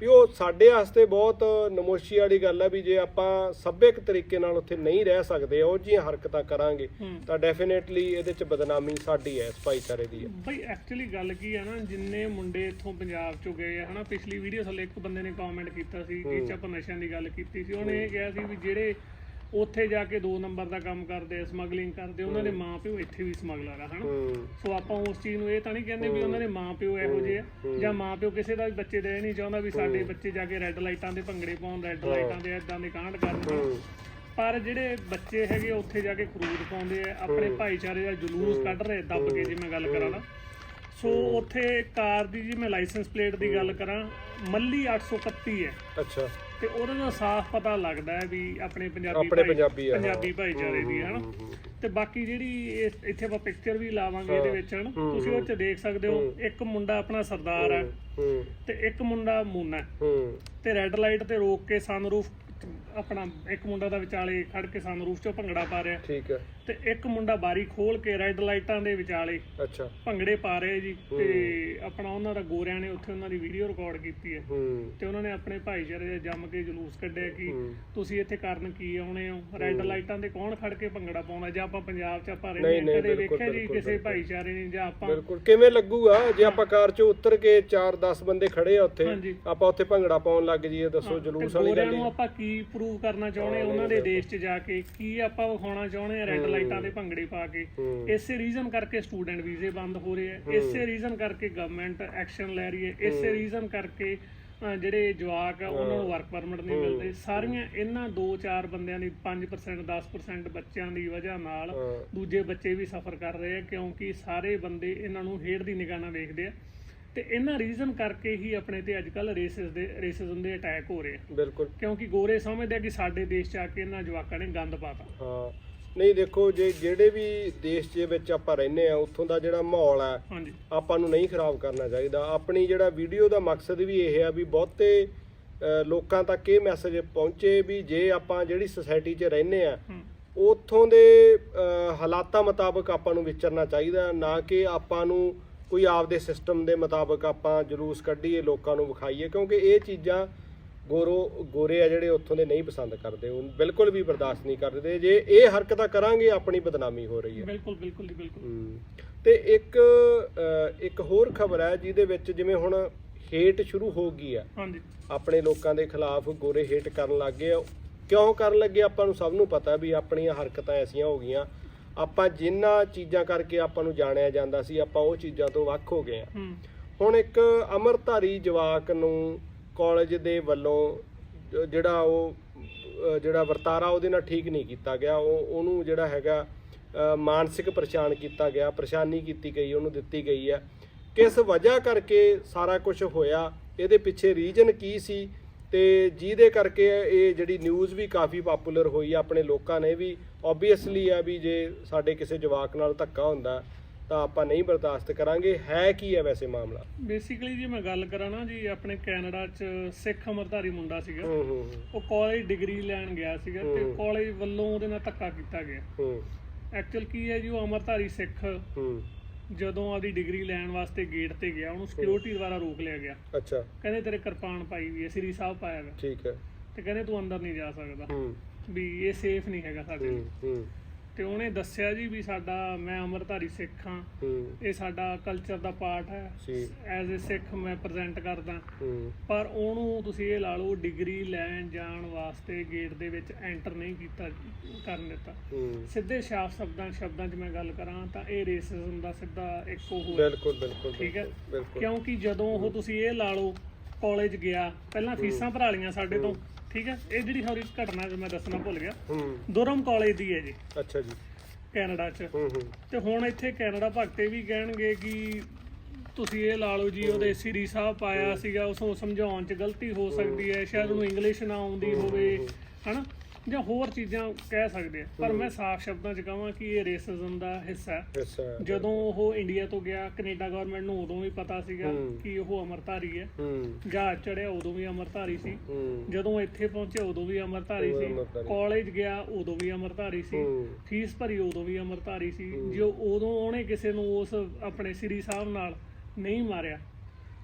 ਵੀ ਉਹ ਸਾਡੇ ਵਾਸਤੇ ਬਹੁਤ ਨਮੋਸ਼ੀ ਵਾਲੀ ਗੱਲ ਆ ਵੀ ਜੇ ਆਪਾਂ ਸੱਭਿਅਕ ਤਰੀਕੇ ਨਾਲ ਉੱਥੇ ਨਹੀਂ ਰਹਿ ਸਕਦੇ ਉਹ ਜੀਆਂ ਹਰਕਤਾਂ ਕਰਾਂਗੇ ਤਾਂ ਡੈਫੀਨੇਟਲੀ ਇਹਦੇ ਚ ਬਦਨਾਮੀ ਸਾਡੀ ਹੈ ਇਸ ਭਾਈਚਾਰੇ ਦੀ ਹੈ। ਬਈ ਐਕਚੁਅਲੀ ਗੱਲ ਕੀ ਆ ਨਾ ਜਿੰਨੇ ਮੁੰਡੇ ਇੱਥੋਂ ਪੰਜਾਬ ਚੋਂ ਗਏ ਆ ਹਨਾ ਪਿਛਲੀ ਵੀਡੀਓ ਥੱਲੇ ਇੱਕ ਬੰਦੇ ਨੇ ਕਮੈਂਟ ਕੀਤਾ ਸੀ ਕਿ ਚ ਆਪਾਂ ਨਸ਼ਿਆਂ ਦੀ ਗੱਲ ਕੀਤੀ ਸੀ। ਉਹਨੇ ਇਹ ਕਿਹਾ ਸੀ ਵੀ ਜਿਹੜੇ ਉੱਥੇ ਜਾ ਕੇ ਦੋ ਨੰਬਰ ਦਾ ਕੰਮ ਕਰਦੇ ਆ ਸਮਗਲਿੰਗ ਕਰਦੇ ਉਹਨਾਂ ਦੇ ਮਾਪਿਓ ਇੱਥੇ ਵੀ ਸਮਗਲਰ ਆ ਹਨਾ? ਸੋ ਆਪਾਂ ਉਸ ਚੀਜ਼ ਨੂੰ ਇਹ ਤਾਂ ਨਹੀਂ ਕਹਿੰਦੇ ਵੀ ਉਹਨਾਂ ਦੇ ਮਾਪਿਓ ਇਹੋ ਜਿਹੇ ਆ ਜਾਂ ਮਾਪਿਓ ਕਿਸੇ ਦਾ ਵੀ ਬੱਚੇ ਦੇ ਇਹ ਨਹੀਂ ਚਾਹੁੰਦਾ ਵੀ ਸਾਡੇ ਬੱਚੇ ਜਾ ਕੇ ਰੈੱਡ ਲਾਈਟਾਂ ਦੇ ਭੰਗੜੇ ਪਾਉਣ ਰੈੱਡ ਲਾਈਟਾਂ ਦੇ ਇਦਾਂ ਦੇ ਕਾਂਡ ਕਰਨ ਪਰ ਜਿਹੜੇ ਬੱਚੇ ਹੈਗੇ ਉੱਥੇ ਜਾ ਕੇ ਖਰੂਦ ਪਾਉਂਦੇ ਆ ਆਪਣੇ ਭਾਈਚਾਰੇ ਦਾ ਜਲੂਸ ਕੱਢ ਰਹੇ ਦੱਬ ਕੇ ਜੇ ਮੈਂ ਗੱਲ ਕਰਾਂ ਨਾ। ਸੋ ਉੱਥੇ ਕਾਰ ਦੀ ਜੀ ਮੈਂ ਲਾਇਸੈਂਸ ਪਲੇਟ ਦੀ ਗੱਲ ਕਰਾਂ ਮੱਲੀ 831 ਹੈ। ਅੱਛਾ। ਤੇ ਉਹਦਾ ਦਾ ਸਾਫ਼ ਪਤਾ ਲੱਗਦਾ ਹੈ ਵੀ ਆਪਣੇ ਪੰਜਾਬੀ ਆਪਣੇ ਭਾਈ- ਪੰਜਾਬੀ ਆ, ਹਾਂ। ਪੰਜਾਬੀ ਭਾਈਚਾਰੇ ਦੀ ਹੈ ਨਾ ਤੇ ਬਾਕੀ ਜਿਹੜੀ ਇਹ- ਇੱਥੇ ਆਪਾਂ ਪਿਕਚਰ ਵੀ ਲਾਵਾਂਗੇ ਇਹਦੇ ਵਿੱਚ ਹਨ? ਤੁਸੀਂ ਉਹ ਚ ਦੇਖ ਸਕਦੇ ਹੋ ਇੱਕ ਮੁੰਡਾ ਆਪਣਾ ਸਰਦਾਰ ਹੈ। ਹੂੰ ਤੇ ਇੱਕ ਮੁੰਡਾ ਮੂਨਾ ਹੈ। ਹੂੰ। ਤੇ ਰੈੱਡ ਲਾਈਟ ਤੇ ਰੋਕ ਕੇ ਸਨਰੂਫ ਆਪਣਾ ਇੱਕ ਮੁੰਡਾ ਦਾ ਵਿਚਾਲੇ ਖੜ ਕੇ ਸਨਰੂਫ ਚੋਂ ਭੰਗੜਾ ਪਾ ਰਿਹਾ। ਠੀਕ ਹੈ। ਤੇ ਇੱਕ ਮੁੰਡਾ ਬਾਰੀ ਖੋਲ ਕੇ ਰੈੱਡ ਲਾਈਟਾਂ ਦੇ ਵਿਚਾਲੇ ਅੱਛਾ। ਭੰਗੜੇ ਪਾ ਰਹੇ ਜੀ ਤੇ ਆਪਣਾ ਉਹਨਾਂ ਦਾ ਗੋਰਿਆਂ ਨੇ ਉੱਥੇ ਉਹਨਾਂ ਦੀ ਵੀਡੀਓ ਰਿਕਾਰਡ ਕੀਤੀ ਹੈ। ਤੇ ਉਹਨਾਂ ਨੇ ਆਪਣੇ ਭਾਈਚਾਰੇ ਦੇ ਜੰਮ ਕੇ ਜਲੂਸ ਕੱਢਿਆ ਕਿ। ਤੁਸੀਂ ਇੱਥੇ ਕਰਨ ਕੀ ਆਉਣੇ ਹੋ? ਰੈੱਡ ਲਾਈਟਾਂ ਤੇ ਕੌਣ ਖੜ ਕੇ ਭੰਗੜਾ ਪਾਉਂਦਾ ਜਾਂ ਆਪਾਂ ਪੰਜਾਬ 'ਚ ਆਪਾਂ ਰਹਿੰਦੇ ਕਦੇ ਵੇਖਿਆ ਜੀ ਕਿਸੇ। ਭਾਈਚਾਰੇ ਨੇ ਜਾਂ ਆਪਾਂ ਬਿਲਕੁਲ। ਕਿਵੇਂ ਲੱਗੂਗਾ? ਜੇ ਆਪਾਂ ਕਾਰ ਚੋਂ ਉਤਰ ਕੇ 4-10 ਬੰਦੇ ਖੜੇ ਆ ਉੱਥੇ। ਆਪਾਂ ਉੱਥੇ ਭੰਗੜਾ ਪਾਉਣ ਲੱਗ ਜਾਈਏ ਦੱਸੋ ਜਲੂਸ ਵਾਲੀ ਗੱਲ ਆਪਾਂ ਕੀ ਪ੍ਰੂਵ ਕਰਨਾ ਚਾਹੁੰਦੇ ਉਹਨਾਂ ਦੇ ਦੇਸ਼ 'ਚ ਜਾ ਕੇ ਕੀ ਆਪਾਂ ਵਿਖਾਉਣਾ ਚਾਹੁੰਦੇ ਆ ਰੈੱਡ ਲਾਈਟਾਂ ਦੇ ਭੰਗੜੇ ਪਾ ਕੇ। ਇਸੇ ਰੀਜ਼ਨ ਕਰਕੇ ਸਟੂਡੈਂਟ ਵੀਜ਼ੇ ਬੰਦ ਹੋ ਰਹੇ ਆ। ਇਸੇ ਰੀਜ਼ਨ ਕਰਕੇ ਗਵਰਨਮੈਂਟ ਐਕਸ਼ਨ ਲੈ ਰਹੀ ਹੈ। ਇਸੇ ਰੀਜ਼ਨ ਕਰਕੇ ਜਿਹੜੇ ਜਵਾਕ ਆ ਉਹਨਾਂ ਨੂੰ ਵਰਕ ਪਰਮਿਟ ਨਹੀਂ। ਮਿਲਦੇ। ਸਾਰੀਆਂ ਇਹਨਾਂ 2-4 ਬੰਦਿਆਂ ਦੀ 5% 10% ਬੱਚਿਆਂ ਦੀ ਵਜ੍ਹਾ ਨਾਲ ਦੂਜੇ ਬੱਚੇ ਵੀ ਸਫਰ ਕਰ ਰਹੇ ਆ ਕਿਉਂਕਿ ਸਾਰੇ ਬੰਦੇ ਇਹਨਾਂ ਨੂੰ ਹੇਠ ਦੀ ਨਿਗਾਹ ਨਾਲ ਵੇਖਦੇ ਆ। ਤੇ ਇਹਨਾਂ ਰੀਜ਼ਨ ਕਰਕੇ ਹੀ ਆਪਣੇ ਤੇ ਅੱਜਕੱਲ ਰੇਸਿਸ ਦੇ ਰੇਸਿਜ਼ਮ ਦੇ ਅਟੈਕ ਹੋ ਰਹੇ ਆ। ਬਿਲਕੁਲ। ਕਿਉਂਕਿ ਗੋਰੇ ਸਮਝਦੇ ਆ ਕਿ ਸਾਡੇ ਦੇਸ਼ 'ਚ ਆ ਕੇ ਇਹਨਾਂ ਜਵਾਕਾਂ ਨੇ ਗੰਦ ਪਾਤਾ। ਹਾਂ। ਨਹੀਂ ਦੇਖੋ ਜੇ ਜਿਹੜੇ ਵੀ ਦੇਸ਼ ਦੇ ਵਿੱਚ ਆਪਾਂ ਰਹਿੰਦੇ ਆ ਉੱਥੋਂ ਦਾ ਜਿਹੜਾ ਮਾਹੌਲ ਹਾਂਜੀ। ਆਪਾਂ ਨੂੰ ਨਹੀਂ ਖਰਾਬ ਕਰਨਾ ਚਾਹੀਦਾ। ਆਪਣੀ ਜਿਹੜਾ ਵੀਡੀਓ ਦਾ ਮਕਸਦ ਵੀ ਇਹ ਆ ਵੀ ਬਹੁਤੇ ਲੋਕਾਂ ਤੱਕ ਇਹ ਮੈਸੇਜ ਪਹੁੰਚੇ ਵੀ ਜੇ ਆਪਾਂ ਜਿਹੜੀ ਸੁਸਾਇਟੀ 'ਚ ਰਹਿੰਦੇ ਆ ਉੱਥੋਂ ਦੇ ਹਾਲਾਤਾਂ ਮੁਤਾਬਕ ਆਪਾਂ ਨੂੰ ਵਿਚਰਨਾ ਚਾਹੀਦਾ ਨਾ ਕਿ ਆਪਾਂ ਨੂੰ ਕੋਈ ਆਪਦੇ ਸਿਸਟਮ ਦੇ ਮੁਤਾਬਕ ਆਪਾਂ ਜਲੂਸ ਕੱਢੀਏ ਲੋਕਾਂ ਨੂੰ ਵਿਖਾਈਏ ਕਿਉਂਕਿ ਇਹ ਚੀਜ਼ਾਂ ਗੋਰੋ ਗੋਰੇ ਆ ਜਿਹੜੇ ਉੱਥੋਂ ਦੇ ਨਹੀਂ ਪਸੰਦ ਕਰਦੇ ਉਹ ਬਿਲਕੁਲ ਵੀ ਬਰਦਾਸ਼ਤ ਨਹੀਂ ਕਰਦੇ। ਜੇ ਇਹ ਹਰਕਤਾਂ ਕਰਾਂਗੇ ਆਪਣੀ ਬਦਨਾਮੀ ਹੋ ਰਹੀ ਹੈ। ਬਿਲਕੁਲ ਬਿਲਕੁਲ ਜੀ ਬਿਲਕੁਲ। ਤੇ ਇੱਕ ਇੱਕ ਹੋਰ ਖਬਰ ਹੈ ਜਿਹਦੇ ਵਿੱਚ ਜਿਵੇਂ ਹੁਣ ਹੇਟ ਸ਼ੁਰੂ ਹੋ ਗਈ ਆ ਹਾਂਜੀ। ਆਪਣੇ ਲੋਕਾਂ ਦੇ ਖਿਲਾਫ ਗੋਰੇ ਹੇਟ ਕਰਨ ਲੱਗ ਗਏ ਆ। ਕਿਉਂ ਕਰਨ ਲੱਗੇ ਆਪਾਂ ਨੂੰ ਸਭ ਨੂੰ ਪਤਾ ਵੀ ਆਪਣੀਆਂ ਹਰਕਤਾਂ ਐਸੀਆਂ ਹੋ ਗਈਆਂ। ਆਪਾਂ ਜਿੰਨਾ ਚੀਜ਼ਾਂ ਕਰਕੇ ਆਪਾਂ ਨੂੰ ਜਾਣਿਆ ਜਾਂਦਾ ਸੀ ਆਪਾਂ ਉਹ ਚੀਜ਼ਾਂ ਤੋਂ ਵੱਖ ਹੋ ਗਏ ਆ ਹੂੰ। ਹੁਣ ਇੱਕ ਅਮਰਧਾਰੀ ਜਵਾਕ ਨੂੰ ਕਾਲਜ ਦੇ ਵੱਲੋਂ ਜਿਹੜਾ ਉਹ ਜਿਹੜਾ ਵਰਤਾਰਾ ਉਹਦੇ ਨਾਲ ਠੀਕ ਨਹੀਂ ਕੀਤਾ ਗਿਆ ਉਹ ਉਹਨੂੰ ਜਿਹੜਾ ਹੈਗਾ ਮਾਨਸਿਕ ਪਰੇਸ਼ਾਨ ਕੀਤਾ ਗਿਆ ਪਰੇਸ਼ਾਨੀ ਕੀਤੀ ਗਈ ਉਹਨੂੰ ਦਿੱਤੀ ਗਈ ਹੈ। ਕਿਸ ਵਜ੍ਹਾ ਕਰਕੇ ਸਾਰਾ ਕੁਝ ਹੋਇਆ ਇਹਦੇ ਪਿੱਛੇ ਰੀਜਨ ਕੀ ਸੀ? ਤੇ ਜਿਹਦੇ ਕਰਕੇ ਇਹ ਜਿਹੜੀ ਨਿਊਜ਼ ਵੀ ਕਾਫੀ ਪਪੂਲਰ ਹੋਈ ਆਪਣੇ ਲੋਕਾਂ ਨੇ ਵੀ ਓਬਵੀਅਸਲੀ ਆ ਵੀ ਜੇ ਸਾਡੇ ਕਿਸੇ ਜਵਾਕ ਨਾਲ ਧੱਕਾ ਹੁੰਦਾ ਤਾਂ ਆਪਾਂ ਨਹੀਂ ਬਰਦਾਸ਼ਤ ਕਰਾਂਗੇ। ਹੈ ਕੀ ਹੈ ਵੈਸੇ ਮਾਮਲਾ? ਬੇਸਿਕਲੀ ਜੇ ਮੈਂ ਗੱਲ ਕਰਾਂ ਨਾ ਜੀ ਆਪਣੇ ਕੈਨੇਡਾ 'ਚ ਸਿੱਖ ਅਮਰਧਾਰੀ ਮੁੰਡਾ ਸੀਗਾ। ਉਹ ਕਾਲਜ ਡਿਗਰੀ ਲੈਣ ਗਿਆ ਸੀਗਾ ਤੇ। ਕਾਲਜ ਵੱਲੋਂ ਉਹਦੇ ਨਾਲ ਧੱਕਾ ਕੀਤਾ ਗਿਆ। ਹੂੰ। ਐਕਚੁਅਲ ਕੀ ਹੈ ਜੀ ਉਹ ਅਮਰਧਾਰੀ ਸਿੱਖ ਜਦੋਂ ਆਪਦੀ ਡਿਗਰੀ ਲੈਣ ਵਾਸਤੇ ਗੇਟ ਤੇ ਗਿਆ ਉਹਨੂੰ ਸਿਕਿਉਰਿਟੀ ਦੁਆਰਾ ਰੋਕ ਲਿਆ ਗਿਆ। ਅੱਛਾ। ਕਹਿੰਦੇ ਤੇਰੇ ਕਿਰਪਾਨ ਪਾਈ ਵੀ ਹੈ ਸ੍ਰੀ ਸਾਹਿਬ ਪਾਇਆ ਠੀਕ ਹੈ। ਤੇ ਕਹਿੰਦੇ ਤੂੰ ਅੰਦਰ ਨਹੀਂ ਜਾ ਸਕਦਾ। ਹੂੰ। ਵੀ ਇਹ ਸੇਫ ਨਹੀਂ ਹੈਗਾ ਸਾਡੇ ਲਈ। ਹੂੰ। ਤੇ ਉਹਨੇ ਦੱਸਿਆ ਜੀ ਵੀ ਸਾਡਾ ਮੈਂ ਅਮਰਧਾਰੀ ਸਿੱਖ ਹਾਂ। ਹੂੰ। ਇਹ ਸਾਡਾ ਕਲਚਰ ਦਾ ਪਾਰਟ ਹੈ। ਐਜ਼ ਅ ਸਿੱਖ ਮੈਂ ਪ੍ਰੈਜ਼ੈਂਟ ਕਰਦਾ। ਹੂੰ। ਪਰ ਉਹਨੂੰ ਤੁਸੀਂ ਇਹ ਲਾ ਲਓ ਡਿਗਰੀ ਲੈਣ ਜਾਣ ਵਾਸਤੇ ਗੇਟ ਦੇ ਵਿੱਚ ਐਂਟਰ ਨਹੀਂ ਕੀਤਾ ਕਰਨ ਦਿੱਤਾ। ਹੂੰ। ਸਿੱਧੇ ਸ਼ਾਫ ਸ਼ਬਦਾਂ ਸ਼ਬਦਾਂ 'ਚ ਮੈਂ ਗੱਲ ਕਰਾਂ ਤਾਂ ਇਹ ਰੇਸਿਜ਼ਮ ਦਾ ਸਿੱਧਾ ਇੱਕ ਉਹ ਹੈ ਬਿਲਕੁਲ ਬਿਲਕੁਲ ਠੀਕ ਹੈ। ਬਿਲਕੁਲ, ਬਿਲਕੁਲ। ਕਿਉਂਕਿ ਜਦੋਂ ਉਹ ਤੁਸੀਂ ਇਹ ਲਾ ਲਓ ਕਾਲਜ ਗਿਆ ਪਹਿਲਾਂ ਫੀਸਾਂ ਭਰਾ ਲਈਆਂ ਸਾਡੇ ਤੋਂ। ਠੀਕ ਹੈ? ਇਹ ਜਿਹੜੀ ਹੋਰ ਇੱਕ ਘਟਨਾ ਜੋ ਮੈਂ ਦੱਸਣਾ ਭੁੱਲ ਗਿਆ। ਹੂੰ। ਦੁਰਮ ਕਾਲਜ ਦੀ ਹੈ ਜੀ। ਅੱਛਾ ਜੀ। ਕੈਨੇਡਾ 'ਚ। ਹੂੰ ਹੂੰ। ਤੇ ਹੁਣ ਇੱਥੇ ਕੈਨੇਡਾ ਭਗਤੇ ਵੀ ਕਹਿਣਗੇ ਕਿ ਤੁਸੀਂ ਇਹ ਲਾ ਲਓ ਜੀ ਉਹਦੇ ਸ੍ਰੀ ਸਾਹਿਬ ਪਾਇਆ ਸੀਗਾ ਉਸਨੂੰ ਸਮਝਾਉਣ 'ਚ ਗਲਤੀ ਹੋ ਸਕਦੀ ਹੈ ਸ਼ਾਇਦ ਉਹਨੂੰ ਇੰਗਲਿਸ਼ ਨਾ ਆਉਂਦੀ ਹੋਵੇ ਹਨਾ? ਜਾਂ ਹੋਰ ਚੀਜ਼ਾਂ ਕਹਿ ਸਕਦੇ ਆ। ਪਰ ਮੈਂ ਸਾਫ਼ ਸ਼ਬਦਾਂ 'ਚ ਕਹਾਂ ਕਿ ਇਹ ਰੇਸਿਜ਼ਮ ਦਾ ਹਿੱਸਾ ਹੈ। ਜਦੋਂ ਉਹ ਇੰਡੀਆ ਤੋਂ ਗਿਆ ਕੈਨੇਡਾ ਗਵਰਨਮੈਂਟ ਨੂੰ ਉਦੋਂ ਵੀ ਪਤਾ ਸੀਗਾ ਹੂੰ। ਕਿ ਉਹ ਅਮਰਧਾਰੀ ਹੈ। ਹੂੰ। ਜਹਾਜ਼ ਚੜਿਆ ਉਦੋਂ ਵੀ ਅਮਰਧਾਰੀ ਸੀ। ਹੂੰ। ਜਦੋਂ ਇੱਥੇ ਪਹੁੰਚਿਆ ਉਦੋਂ ਵੀ ਅਮਰਧਾਰੀ ਉਦੋਂ ਸੀ। ਅਮਰਧਾਰੀ। ਕਾਲਜ ਗਿਆ ਉਦੋਂ ਵੀ ਅਮਰਧਾਰੀ ਸੀ। ਹੂੰ। ਫੀਸ ਭਰੀ ਉਦੋਂ ਵੀ ਅਮਰਧਾਰੀ ਸੀ। ਜੋ ਉਦੋਂ ਉਹਨੇ ਕਿਸੇ ਨੂੰ ਉਸ ਆਪਣੇ ਸ੍ਰੀ ਸਾਹਿਬ ਨਾਲ ਨਹੀਂ ਮਾਰਿਆ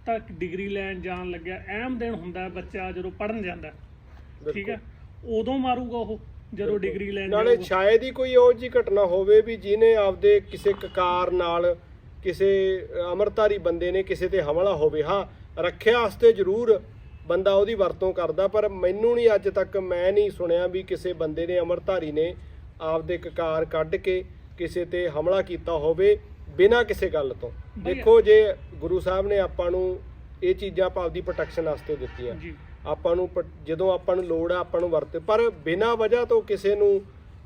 ਤਾਂ ਡਿਗਰੀ ਲੈਣ ਜਾਣ ਲੱਗਿਆ। ਅਹਿਮ ਦਿਨ ਹੁੰਦਾ ਹੈ ਬੱਚਾ ਜਦੋਂ ਪੜਨ ਜਾਂਦਾ। ਹੈ। ਠੀਕ ਹੈ? ਉਦੋਂ ਮਾਰੂਗਾ ਉਹ ਜਦੋਂ ਡਿਗਰੀ ਲੈਣ ਨਾਲੇ ਜਾਊਗਾ। ਸ਼ਾਇਦ ਹੀ ਕੋਈ ਉਹ ਜੀ ਘਟਨਾ ਹੋਵੇ ਵੀ ਜਿਹਨੇ ਆਪਦੇ ਕਿਸੇ ਕਕਾਰ ਨਾਲ ਕਿਸੇ ਅਮਰਤਾਰੀ ਬੰਦੇ ਨੇ ਕਿਸੇ ਤੇ ਹਮਲਾ ਹੋਵੇ। ਹਾਂ ਰੱਖਿਆ ਵਾਸਤੇ ਜ਼ਰੂਰ ਬੰਦਾ ਉਹਦੀ ਵਰਤੋਂ ਕਰਦਾ ਪਰ ਮੈਨੂੰ ਨਹੀਂ ਅੱਜ ਤੱਕ ਮੈਂ ਨਹੀਂ ਸੁਣਿਆ ਵੀ ਕਿਸੇ ਬੰਦੇ ਨੇ ਅਮਰਤਾਰੀ ਨੇ ਆਪਦੇ ਕਕਾਰ ਕੱਢ ਕੇ ਕਿਸੇ ਤੇ ਹਮਲਾ ਕੀਤਾ ਹੋਵੇ ਬਿਨਾਂ ਕਿਸੇ ਗੱਲ ਤੋਂ। ਬਈ- ਦੇਖੋ ਜੇ ਗੁਰੂ ਸਾਹਿਬ ਨੇ ਆਪਾਂ ਨੂੰ ਇਹ ਚੀਜ਼ਾਂ ਆਪਾਂ ਆਪਦੀ ਪ੍ਰੋਟੈਕਸ਼ਨ ਵਾਸਤੇ ਦਿੱਤੀਆਂ। ਜੀ। ਆਪਾਂ ਨੂੰ ਜਦੋਂ ਆਪਾਂ ਨੂੰ ਲੋੜ ਆ ਆਪਾਂ ਨੂੰ ਵਰਤੇ ਪਰ ਬਿਨਾਂ ਵਜ੍ਹਾ ਤੋਂ ਕਿਸੇ ਨੂੰ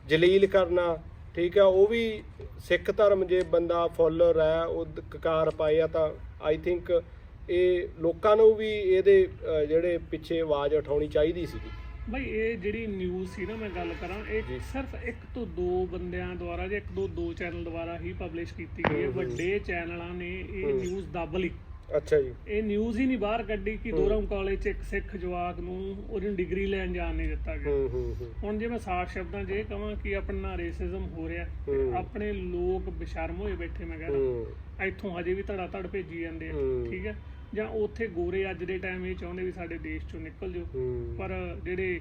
ਜਲੀਲ ਕਰਨਾ ਠੀਕ ਆ ਉਹ ਵੀ ਸਿੱਖ ਧਰਮ ਜੇ ਬੰਦਾ ਫੋਲੋਅਰ ਹੈ ਉਹ ਕਕਾਰ ਪਾਏ ਆ ਤਾਂ ਆਈ ਥਿੰਕ ਇਹ ਲੋਕਾਂ ਨੂੰ ਵੀ ਇਹਦੇ ਜਿਹੜੇ ਪਿੱਛੇ ਆਵਾਜ਼ ਉਠਾਉਣੀ ਚਾਹੀਦੀ ਸੀਗੀ ਬਈ ਇਹ ਜਿਹੜੀ ਨਿਊਜ਼ ਸੀ ਨਾ ਮੈਂ ਗੱਲ ਕਰਾਂ ਇਹ। ਸਿਰਫ ਇੱਕ ਤੋਂ ਦੋ ਬੰਦਿਆਂ ਦੁਆਰਾ ਜਾਂ ਇੱਕ ਦੋ ਦੋ ਚੈਨਲ ਦੁਆਰਾ ਹੀ ਪਬਲਿਸ਼ ਕੀਤੀ ਗਈ ਹੈ। ਵੱਡੇ ਚੈਨਲਾਂ ਨੇ ਇਹ। ਨਿਊਜ਼ ਦੱਬ ਲਈ ਅੱਛਾ ਜੀ। ਇਹ ਨਿਊਜ਼ ਹੀ ਨਹੀਂ ਬਾਹਰ ਕੱਢੀ ਕਿ। ਦੋਰਮ ਕਾਲਜ 'ਚ ਇੱਕ ਸਿੱਖ ਜਵਾਕ ਨੂੰ ਉਹਨੂੰ ਡਿਗਰੀ ਲੈਣ ਜਾਣ ਨਹੀਂ ਦਿੱਤਾ ਗਿਆ। ਹੂੰ ਹੂੰ ਹੂੰ। ਹੁਣ ਜੇ ਮੈਂ ਸਾਫ਼ ਸ਼ਬਦਾਂ 'ਚ ਇਹ ਕਹਾਂ ਕਿ ਆਪਣਾ ਰੇਸਿਜ਼ਮ ਹੋ ਰਿਹਾ। ਆਪਣੇ ਲੋਕ ਬੇਸ਼ਰਮ ਹੋਏ ਬੈਠੇ ਮੈਂ ਕਹਿੰਦਾ ਇੱਥੋਂ ਹਜੇ ਵੀ ਧੜਾ ਧੜ ਭੇਜੀ ਜਾਂਦੇ ਆ। ਠੀਕ ਹੈ? ਜਾਂ ਉੱਥੇ ਗੋਰੇ ਅੱਜ ਦੇ ਟਾਈਮ ਇਹ ਚਾਹੁੰਦੇ ਵੀ ਸਾਡੇ ਦੇਸ਼ ਚੋਂ ਨਿਕਲ ਜਾਓ। ਪਰ ਜਿਹੜੇ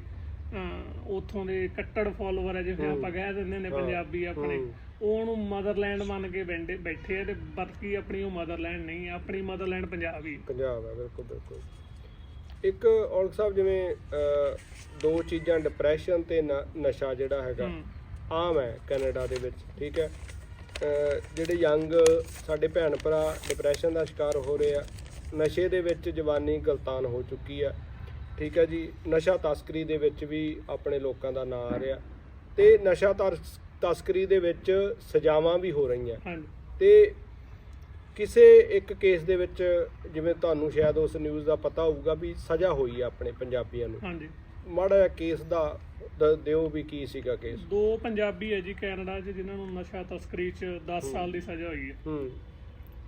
ਉੱਥੋਂ ਦੇ ਕੱਟੜ ਫਾਲੋਅਰ ਆ ਜਿਵੇਂ ਹੂੰ। ਆਪਾਂ ਕਹਿ ਦਿੰਦੇ ਨੇ ਹਾਂ। ਪੰਜਾਬੀ ਆਪਣੇ ਹੂੰ। ਉਹਨੂੰ ਮਦਰਲੈਂਡ ਮੰਨ ਕੇ ਬੈਠੇ ਬੈਠੇ ਆ ਤੇ ਬਲਕਿ ਆਪਣੀ ਉਹ ਮਦਰਲੈਂਡ ਨਹੀਂ ਆ, ਆਪਣੀ ਮਦਰਲੈਂਡ ਪੰਜਾਬ ਹੀ ਆ। ਪੰਜਾਬ ਹੈ ਬਿਲਕੁਲ ਬਿਲਕੁਲ ਇੱਕ ਔਲਖ ਸਾਹਿਬ ਜਿਵੇਂ ਦੋ ਚੀਜ਼ਾਂ ਡਿਪਰੈਸ਼ਨ ਤੇ ਨਸ਼ਾ ਜਿਹੜਾ ਹੈਗਾ ਹੂੰ ਆਮ ਹੈ ਕੈਨੇਡਾ ਦੇ ਵਿੱਚ ਠੀਕ ਹੈ ਜਿਹੜੇ ਯੰਗ ਸਾਡੇ ਭੈਣ ਭਰਾ ਡਿਪਰੈਸ਼ਨ ਦਾ ਸ਼ਿਕਾਰ ਹੋ ਰਹੇ ਆ ਨਸ਼ੇ ਦੇ ਵਿੱਚ ਜਵਾਨੀ ਗਲਤਾਨ ਹੋ ਚੁੱਕੀ ਆ ਠੀਕ ਹੈ ਜੀ ਨਸ਼ਾ ਤਸਕਰੀ ਦੇ ਵਿੱਚ ਵੀ ਆਪਣੇ ਲੋਕਾਂ ਦਾ ਨਾਂ ਆ ਰਿਹਾ। ਤੇ ਨਸ਼ਾ ਤਸ- ਤਸਕਰੀ ਦੇ ਵਿੱਚ ਸਜ਼ਾਵਾਂ ਵੀ ਹੋ ਰਹੀਆਂ। ਤੇ ਕਿਸੇ ਇੱਕ ਕੇਸ ਦੇ ਵਿੱਚ ਜਿਵੇਂ ਤੁਹਾਨੂੰ ਸ਼ਾਇਦ ਉਸ ਨਿਊਜ਼ ਦਾ ਪਤਾ ਹੋਊਗਾ ਵੀ ਸਜ਼ਾ ਹੋਈ ਆ ਆਪਣੇ ਪੰਜਾਬੀਆਂ ਨੂੰ। ਹਾਂਜੀ। ਮਾੜਾ ਜਿਹਾ ਕੇਸ ਦ- ਦਿਓ ਵੀ ਕੀ ਸੀਗਾ ਕੇਸ। ਦੋ ਪੰਜਾਬੀ ਹੈ ਜੀ ਕੈਨੇਡਾ 'ਚ ਜਿਨ੍ਹਾਂ ਨੂੰ ਨਸ਼ਾ ਤਸਕਰੀ 'ਚ 10 ਸਾਲ ਦੀ ਸਜ਼ਾ ਹੋਈ ਹੈ। ਹੂੰ।